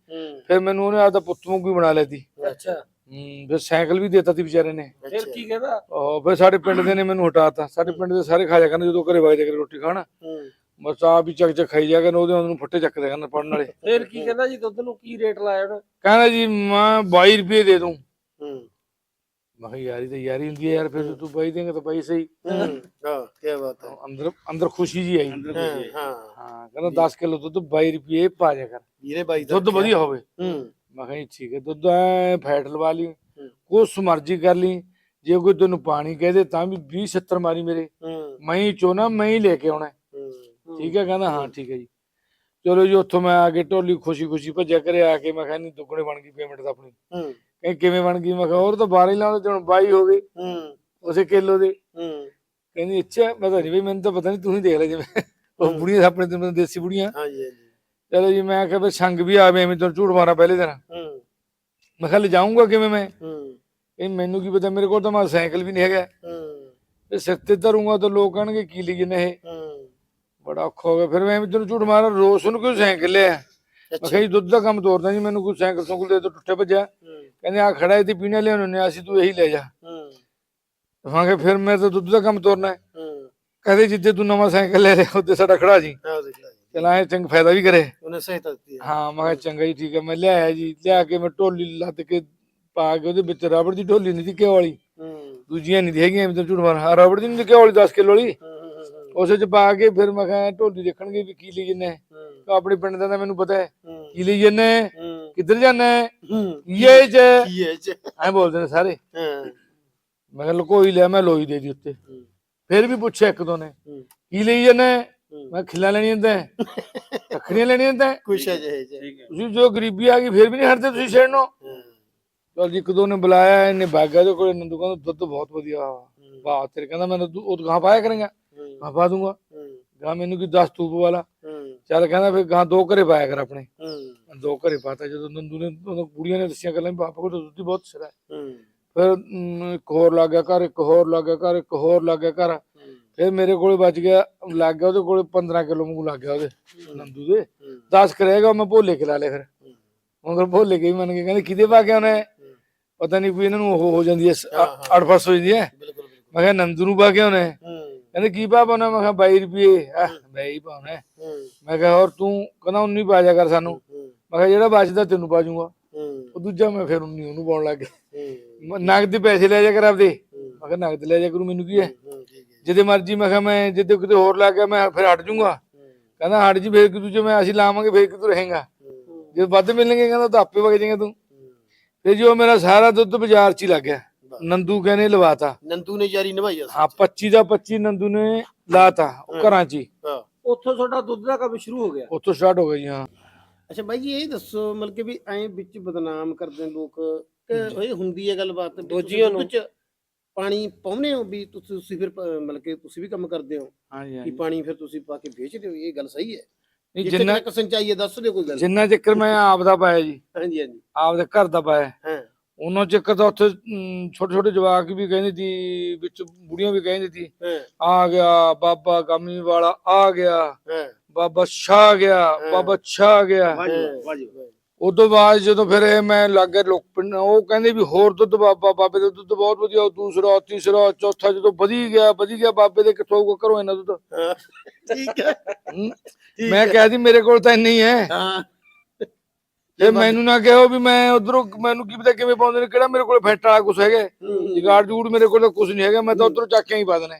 ਫਿਰ ਮੈਨੂੰ ਉਹਨੇ ਆਪਦਾ ਪੁੱਤ ਵਾਂਗੂ ਹੀ ਬਣਾ ਲਿਆ ਸੀ। ਅੱਛਾ। ਹੂੰ ਫਿਰ ਸਾਈਕਲ ਵੀ ਦੇਤਾ ਸੀ ਵਿਚਾਰੇ ਨੇ। ਫਿਰ ਕੀ ਕਹਿੰਦਾ? ਉਹ ਫਿਰ ਸਾਡੇ ਪਿੰਡ ਦੇ ਨੇ ਮੈਨੂੰ ਹਟਾਤਾ ਸਾਡੇ ਪਿੰਡ ਦੇ ਸਾਰੇ ਖਾ ਜਾ ਕਰਨ ਜਦੋਂ ਘਰੇ ਵਗ ਜਾ ਕੇ ਰੋਟੀ ਖਾਣ। ਬਸ ਆਪ ਹੀ ਚੱਕ ਚੱਕ ਖਾਈ ਜਾ ਕੇ ਉਹਦੇ ਨੂੰ ਫੱਟੇ ਚੱਕਦੇ ਕਰਨ ਪੜਨ ਵਾਲੇ। ਫਿਰ ਕੀ ਕਹਿੰਦਾ ਜੀ ਦੁੱਧ ਨੂੰ ਕੀ ਰੇਟ ਲਾਇਆ ਉਹਨੇ? ਕਹਿੰਦਾ ਜੀ ਮੈਂ 22 ਰੁਪਏ ਦੇ ਦੂੰ ਹੂੰ। ਮੈਂ ਕਿਹਾ ਯਾਰੀ ਤਾਂ ਯਾਰੀ ਹੁੰਦੀ ਹੈ ਯਾਰ ਫਿਰ ਤੂੰ ਬਾਈ ਦੇਂਗਾ ਤਾਂ ਬਾਈ ਸਹੀ। ਹੂੰ ਹਾਂ ਕੀ ਬਾਤ ਹੈ। ਅੰਦਰ ਅੰਦਰ ਖੁਸ਼ੀ ਜੀ ਆਈ। ਹਾਂ ਹਾਂ। ਕਹਿੰਦਾ 10 ਕਿਲੋ ਦੁੱਧ 22 ਰੁਪਏ ਪਾ ਜਾ ਕਰ। ਬਾਈ ਦੁੱਧ ਵਧੀਆ ਹੋਵੇ। ਹੂੰ। ਮੈਂ ਕਿਹਾ ਠੀਕ ਹੈ ਦੁੱਧ ਐ ਫੈਟ ਲਵਾ ਲਈ ਕੁਛ ਮਰਜ਼ੀ ਕਰ ਲਈ। ਜੇ ਕੋਈ ਤੈਨੂੰ ਪਾਣੀ ਕਹਿ ਦੇ ਤਾਂ ਵੀ 20 70 ਮਾਰੀ ਮੇਰੇ। ਮੈਂ ਹੀ ਚੋਣਾ ਮੈਂ ਹੀ ਲੈ ਕੇ ਆਉਣਾ। ਠੀਕ ਹੈ ਕਹਿੰਦਾ ਹਾਂ ਠੀਕ ਹੈ ਜੀ। ਚਲੋ ਜੀ ਉੱਥੋਂ ਮੈਂ ਆ ਕੇ ਢੋਲੀ ਖੁਸ਼ੀ ਖੁਸ਼ੀ ਭੱਜਿਆ ਕਰੇ ਆ ਕੇ ਮੈਂ ਕਿਹਾ ਨਹੀਂ ਦੁੱਗਣੇ ਬਣ ਗਈ ਪੇਮੈਂਟ ਤਾਂ ਆਪਣੀ। ਹੂੰ। ਕਹਿੰਦੇ ਕਿਵੇਂ ਬਣ ਗਈ? ਮੈਂ ਕਿਹਾ ਹੋਰ ਤਾਂ 12 ਹੀ ਲਾਉਂਦੇ ਤੇ ਹੁਣ 22 ਹੋ ਗਏ। ਹੂੰ। ਉਸੇ ਕਿਲੋ ਦੇ। ਹੂੰ। ਕਹਿੰਦੀ ਅੱਛਾ ਮੈਂ ਤਾਂ ਨਹੀਂ ਬਈ ਮੈਨੂੰ ਤਾਂ ਪਤਾ ਨਹੀਂ ਤੂੰ ਹੀ ਦੇਖ ਲੈ ਜਿਵੇਂ। ਉਹ ਬੁੜੀਆਂ ਆਪਣੇ ਤੇ ਦੇਸੀ ਬੁੜੀਆਂ। ਹਾਂਜੀ ਹਾਂਜੀ। ਚਲੋ ਜੀ ਮੈਂ ਕਿਹਾ ਵੀ ਸੰਗ ਵੀ ਆਵੇ ਐਵੇਂ ਤੈਨੂੰ ਝੂਠ ਮਾਰਾਂ ਪਹਿਲੇ ਦਿਨ। ਹੂੰ। ਮੈਂ ਕਿਹਾ ਲੈ ਜਾਊਂਗਾ ਕਿਵੇਂ ਮੈਂ? ਹੂੰ। ਇਹ ਮੈਨੂੰ ਕੀ ਪਤਾ ਮੇਰੇ ਕੋਲ ਤਾਂ ਮੈਂ ਸਾਈਕਲ ਵੀ ਨਹੀਂ ਹੈਗਾ। ਹੂੰ। ਤੇ ਸਿਰ ਤੇ ਧਰੂੰਗਾ ਤਾਂ ਲੋਕ ਕਹਿਣਗੇ ਕੀ ਲਈ ਜਨੇ ਇਹ? ਹੂੰ। ਬੜਾ ਔਖਾ ਹੋ ਗਿਆ। ਫਿਰ ਮੈਂ ਤੈਨੂੰ ਝੂਠ ਮਾਰਾਂ ਰੋਸ ਨੂੰ ਕਿਉਂ ਸਾਈਕਲ ਲਿਆ? ਮੈਂ ਕਿਹਾ ਜੀ ਦੁੱਧ ਦਾ ਕੰਮ ਤੋਰਦਾ ਜੀ ਮੈਨੂੰ ਕੋਈ ਸਾਈਕਲ ਸੁੰਕਲ ਦੇ ਦੋ ਟੁੱਟੇ ਭੱਜਿਆ। ਕਹਿੰਦੇ ਆ ਖੜਾ ਹੈ ਤੇ ਪੀਣੇ ਲਿਆਉਣੇ ਨੇ ਅਸੀਂ ਤੂੰ ਇਹੀ ਲੈ ਜਾ। ਹੂੰ। ਮੈਂ ਕਿਹਾ ਫਿਰ ਮੈਂ ਤਾਂ ਦੁੱਧ ਦਾ ਕੰਮ ਤੋਰਨਾ ਕਹਿੰਦੇ ਜਿੱਦੇ ਤੂੰ ਨਵਾਂ ਸਾਈਕਲ ਲੈ ਲਿਆ ਉੱਤੇ ਸਾਡਾ ਖੜਾ ਜੀ ਚਲਾ ਇਹ ਚੰਗ ਫਾਇਦਾ ਵੀ ਕਰੇ। ਉਹਨੇ ਸਹਾਇਤਾ ਦਿੱਤੀ ਹੈ। ਮੈਂ ਕਿਹਾ ਚੰਗਾ ਜੀ ਠੀਕ ਹੈ। ਮੈਂ ਲਿਆਇਆ ਜੀ ਲਿਆ ਕੇ ਮੈਂ ਢੋਲੀ ਲੱਦ ਕੇ ਪਾ ਕੇ ਉਹਦੇ ਵਿੱਚ ਰਬੜ ਦੀ ਢੋਲੀ ਨਹੀਂ ਸੀ ਘਿਓ ਵਾਲੀ। ਹੂੰ। ਦੂਜੀਆਂ ਨਹੀਂ ਹੈਗੀਆਂ ਐਵੇਂ ਤਾਂ ਝੂਠ ਮਾਰ ਰਬੜ ਦੀ ਨਹੀਂ ਘਿਓ ਵਾਲੀ 10 ਕਿਲੋ ਵਾਲੀ। ਉਸੇ ਚ ਪਾ ਕੇ ਫਿਰ ਮੈਂ ਕਿਹਾ ਢੋਲੀ ਦੇਖਣਗੇ ਵੀ ਕੀ ਲਈ ਜੰਨੇ ਹੂੰ। ਆਪਣੇ ਪਿੰਡ ਦਾ ਤਾਂ ਮੈਨੂੰ ਪਤਾ ਹੈ। ਕੀ ਲਈ ਜੰਨੇ ਕਿੱਧਰ ਜਾਣਾ ਇਹ ਚ? ਕੀ ਹੈ ਜੀ ਐ ਬੋਲਦੇ ਨੇ ਸਾਰੇ। ਮੈਂ ਕਿਹਾ ਲਕੋਈ ਲਿਆ ਮੈਂ ਲੋਈ ਦੇ ਦੀ ਉੱਤੇ। ਫਿਰ ਵੀ ਪੁੱਛਿਆ ਇੱਕ ਦੋ ਨੇ। ਕੀ ਲਈ ਜੰਨੇ। ਮੈਂ ਖਿਲਾ ਲੈਣੀ ਹੁੰਦਾ ਰੱਖੜੀਆਂ ਲੈਣੀਆਂ ਹੁੰਦਾ ਕੁਛ ਹੈ ਜੀ ਜੀ ਠੀਕ ਹੈ। ਤੁਸੀਂ ਜੋ ਗਰੀਬੀ ਆ ਗਈ ਫਿਰ ਵੀ ਨਹੀਂ ਹਟਦੇ ਤੁਸੀਂ ਛੇੜਨੋਂ। ਚਲ ਜੀ ਇੱਕ ਦੋ ਨੇ ਬੁਲਾਇਆ ਇਹਨੇ ਬਾਗਾ ਦੇ ਕੋਲੇ ਨੰਦੂ ਕਹਿੰਦਾ ਦੁੱਧ ਬਹੁਤ ਵਧੀਆ ਵਾਹ ਤੇਰੇ ਕਹਿੰਦਾ ਮੈਂ ਦੁੱਧ- ਉਹ ਗਾਂ ਪਾਇਆ ਕਰੇਗਾ? ਮੈਂ ਪਾ ਦੂੰਗਾ ਗਾਂ ਮੈਨੂੰ ਕੀ 10 ਤੂਬ ਵਾਲਾ? ਚੱਲ ਕਹਿੰਦਾ ਫਿਰ ਗਾਂ ਦੋ ਘਰੇ ਪਾਇਆ ਕਰ ਆਪਣੇ। ਦੋ ਘਰੇ ਪਾਤਾ। ਜਦੋਂ ਨੰਦੂ ਨੇ ਉਹਨਾਂ ਕੁੜੀਆਂ ਨੇ ਦੱਸੀਆਂ ਗੱਲਾਂ ਪਾਪਾ ਕੋਲ ਦੁੱਧ ਬਹੁਤ ਸਿਰਾ ਫਿਰ ਇੱਕ ਹੋਰ ਲੱਗ ਗਿਆ ਘਰ ਇੱਕ ਹੋਰ ਲੱਗ ਗਿਆ ਘਰ ਇੱਕ ਹੋਰ ਲੱਗ ਗਿਆ ਘਰ। ਫਿਰ ਮੇਰੇ ਕੋਲੇ ਬਚ ਗਿਆ ਲੱਗ ਗਿਆ ਉਹਦੇ ਕੋਲੇ 15 ਕਿਲੋ ਮੂੰਹ ਲੱਗ ਗਿਆ ਉਹਦੇ ਨੰਦੂ ਦੇ। 10 ਕਰੇਗਾ ਮੈਂ ਭੋਲੇ ਖਿਲਾ ਲਏ ਫਿਰ। ਮਗਰ ਭੋਲੇ ਕੇ ਮੰਨ ਕੇ ਕਹਿੰਦੇ ਕਿਹਦੇ ਪਾ ਕੇ ਉਹਨੇ ਪਤਾ ਨਹੀਂ ਕੋਈ ਇਹਨਾਂ ਨੂੰ ਉਹ ਹੋ ਜਾਂਦੀ ਹੈ ਅੜਫਸ ਹੋ ਜਾਂਦੀ ਹੈ। ਮੈਂ ਕਿਹਾ ਨੰਦੂ ਨੂੰ ਪਾ ਕੇ ਉਹਨੇ ਕਹਿੰਦੇ ਕੀ ਪਾ ਪਾਉਣਾ ਮੈਂ ਕਿਹਾ 22 ਰੁਪਏ। ਆ 22 ਪਾਉਣਾ ਮੈਂ ਕਿਹਾ ਹੋਰ ਤੂੰ ਕਹਿੰਦਾ 19 ਪਾ ਜਾ ਕਰ ਸਾਨੂੰ। ਮੈਂ ਕਿਹਾ ਜਿਹੜਾ ਬਚਦਾ ਤੈਨੂੰ ਪਾ ਜੂੰਗਾ। ਉਹ ਦੂਜਾ ਮੈਂ ਫਿਰ 19 ਉਹਨੂੰ ਪਾਉਣ ਲੱਗ ਗਿਆ। ਨਗਦ ਪੈਸੇ ਲੈ ਜਾ ਕਰ ਆਪਦੇ। ਮੈਂ ਕਿਹਾ ਨਗਦ ਲੈ ਜਾ ਕਰੂ ਮੈਨੂੰ ਕੀ ਹੈ? ਜਿੱਦੇ ਮਰਜ਼ੀ ਮੈਂ ਕਿਹਾ ਮੈਂ ਜਿੱਦੇ ਕਿਤੇ ਹੋਰ ਲੱਗ ਗਿਆ ਮੈਂ ਫਿਰ ਹਟ ਜੂੰਗਾ। ਕਹਿੰਦਾ ਹਟ ਜੀ ਫੇਰ ਕਿ ਦੂਜੇ ਮੈਂ ਅਸੀਂ ਲਾਵਾਂਗੇ ਫੇਰ ਕਿ ਤੂੰ ਰਹੇਗਾ ਜੇ ਵੱਧ ਮਿਲਣਗੇ ਕਹਿੰਦਾ ਤਾਂ ਆਪੇ ਵਗ ਜਾਏਗਾ ਤੂੰ। ਤੇ ਜੋ ਮੇਰਾ ਸਾਰਾ ਦੁੱਧ ਬਾਜ਼ਾਰ 'ਚ ਹੀ ਲੱਗ ਗਿਆ। ਨੰਦੂ ਕਹਿੰਨੇ ਲਵਾਤਾ। ਨੰਦੂ ਨੇ ਜਾਰੀ ਨਿਭਾਈ ਆ ਹਾਂ 25 ਦਾ 25 ਨੰਦੂ ਨੇ ਲਾਤਾ ਉਹ ਘਰਾਂ 'ਚ ਹੀ। ਉੱਥੋਂ ਤੁਹਾਡਾ ਦੁੱਧ ਦਾ ਕੰਮ ਸ਼ੁਰੂ ਹੋ ਗਿਆ? ਉੱਥੋਂ ਸਟਾਰਟ ਹੋ ਗਿਆ ਜੀ ਹਾਂ। ਅੱਛਾ ਬਾਈ ਜੀ ਇਹ ਦੱਸੋ ਮਤਲਬ ਕਿ ਵੀ ਐਂ ਵਿੱਚ ਬਦਨਾਮ ਕਰਦੇ ਨੇ ਲੋਕ ਕਿ ਇਹ ਹੁੰਦੀ ਹੈ ਗੱਲਬਾਤ ਵੀ ਤੁਸੀਂ ਦੋਜੀਆਂ ਦੁੱਧ ਚ ਪਾਣੀ ਪਾਉਨੇ ਹੋ ਵੀ ਤੁਸੀਂ ਤੁਸੀਂ ਫਿਰ ਪ- ਮਤਲਬ ਕਿ ਤੁਸੀਂ ਵੀ ਕੰਮ ਕਰਦੇ ਹੋ? ਹਾਂਜੀ ਕਿ ਪਾਣੀ ਫਿਰ ਤੁਸੀਂ ਪਾ ਕੇ ਵੇਚਦੇ ਹੋ ਇਹ ਗੱਲ ਸਹੀ ਹੈ। ਨਹੀਂ, ਜਿੰਨਾ ਜਿੰਨਾ ਤੱਕ ਸੰਚਾਈ ਹੈ ਦੱਸ ਦਿਓ ਕੋਈ ਗੱਲ। ਜਿੰਨਾ ਚੱਕਰ ਮੈਂ ਆਪ ਦਾ ਪਾਇਆ ਜੀ। ਹਾਂਜੀ ਹਾਂਜੀ। ਆਪ ਦੇ ਘਰ ਦਾ ਪਾਇਆ। ਹਾਂ। ਉਹਨਾਂ ਚੱਕਰ ਤਾਂ ਉੱਥੇ ਛੋਟੇ ਛੋਟੇ ਜਵਾਕ ਵੀ ਕਹਿੰਦੇ ਸੀ ਵਿੱਚ ਬੁੜੀਆਂ ਵੀ ਕਹਿੰਦੀ ਸੀ ਆ ਗਿਆ ਬਾਬਾ ਗਾਮੀ ਵਾਲਾ ਆ ਗਿਆ। ਬਾਬਾ ਛਾ ਗਿਆ ਬਾਬਾ ਛਾ ਗਿਆ। ਤੋਂ ਬਾਅਦ ਜਦੋਂ ਫਿਰ ਇਹ ਮੈਂ ਲੱਗੇ ਲੋਕ ਪਿੰਡ ਉਹ ਕਹਿੰਦੇ ਵੀ ਹੋਰ ਦੁੱਧ ਬਾਬਾ ਬਾਬੇ ਦਾ ਦੁੱਧ ਬਹੁਤ ਵਧੀਆ ਉਹ ਦੂਸਰਾ ਤੀਸਰਾ ਚੌਥਾ ਜਦੋਂ ਵਧੀ ਗਿਆ ਵਧੀ ਗਿਆ ਬਾਬੇ ਦੇ ਕਿੱਥੋਂ ਆਊਗਾ ਘਰੋਂ ਇਹਨਾਂ ਦੁੱਧ। ਠੀਕ ਹੈ। ਮੈਂ। ਕਿਹਾ ਸੀ ਮੇਰੇ ਕੋਲ ਤਾਂ ਇੰਨੀ ਹੀ। ਹੈ। ਹਾਂ ਤੇ ਮੈਨੂੰ ਨਾ ਕਹੋ ਵੀ ਮੈਂ ਉਧਰੋਂ ਮੈਨੂੰ ਕੀ ਪਤਾ ਕਿਵੇਂ ਪਾਉਂਦੇ ਨੇ ਕਿਹੜਾ ਮੇਰੇ ਕੋਲ ਫੈਟ ਵਾਲਾ ਕੁਛ ਹੈਗਾ। ਜਗਾੜ ਜੂੜ ਮੇਰੇ ਕੋਲ ਕੁਝ ਨਹੀਂ ਹੈਗਾ ਮੈਂ ਤਾਂ ਉਧਰੋਂ ਚੱਕ ਕੇ ਹੀ ਪਾ ਦੇਣੇ।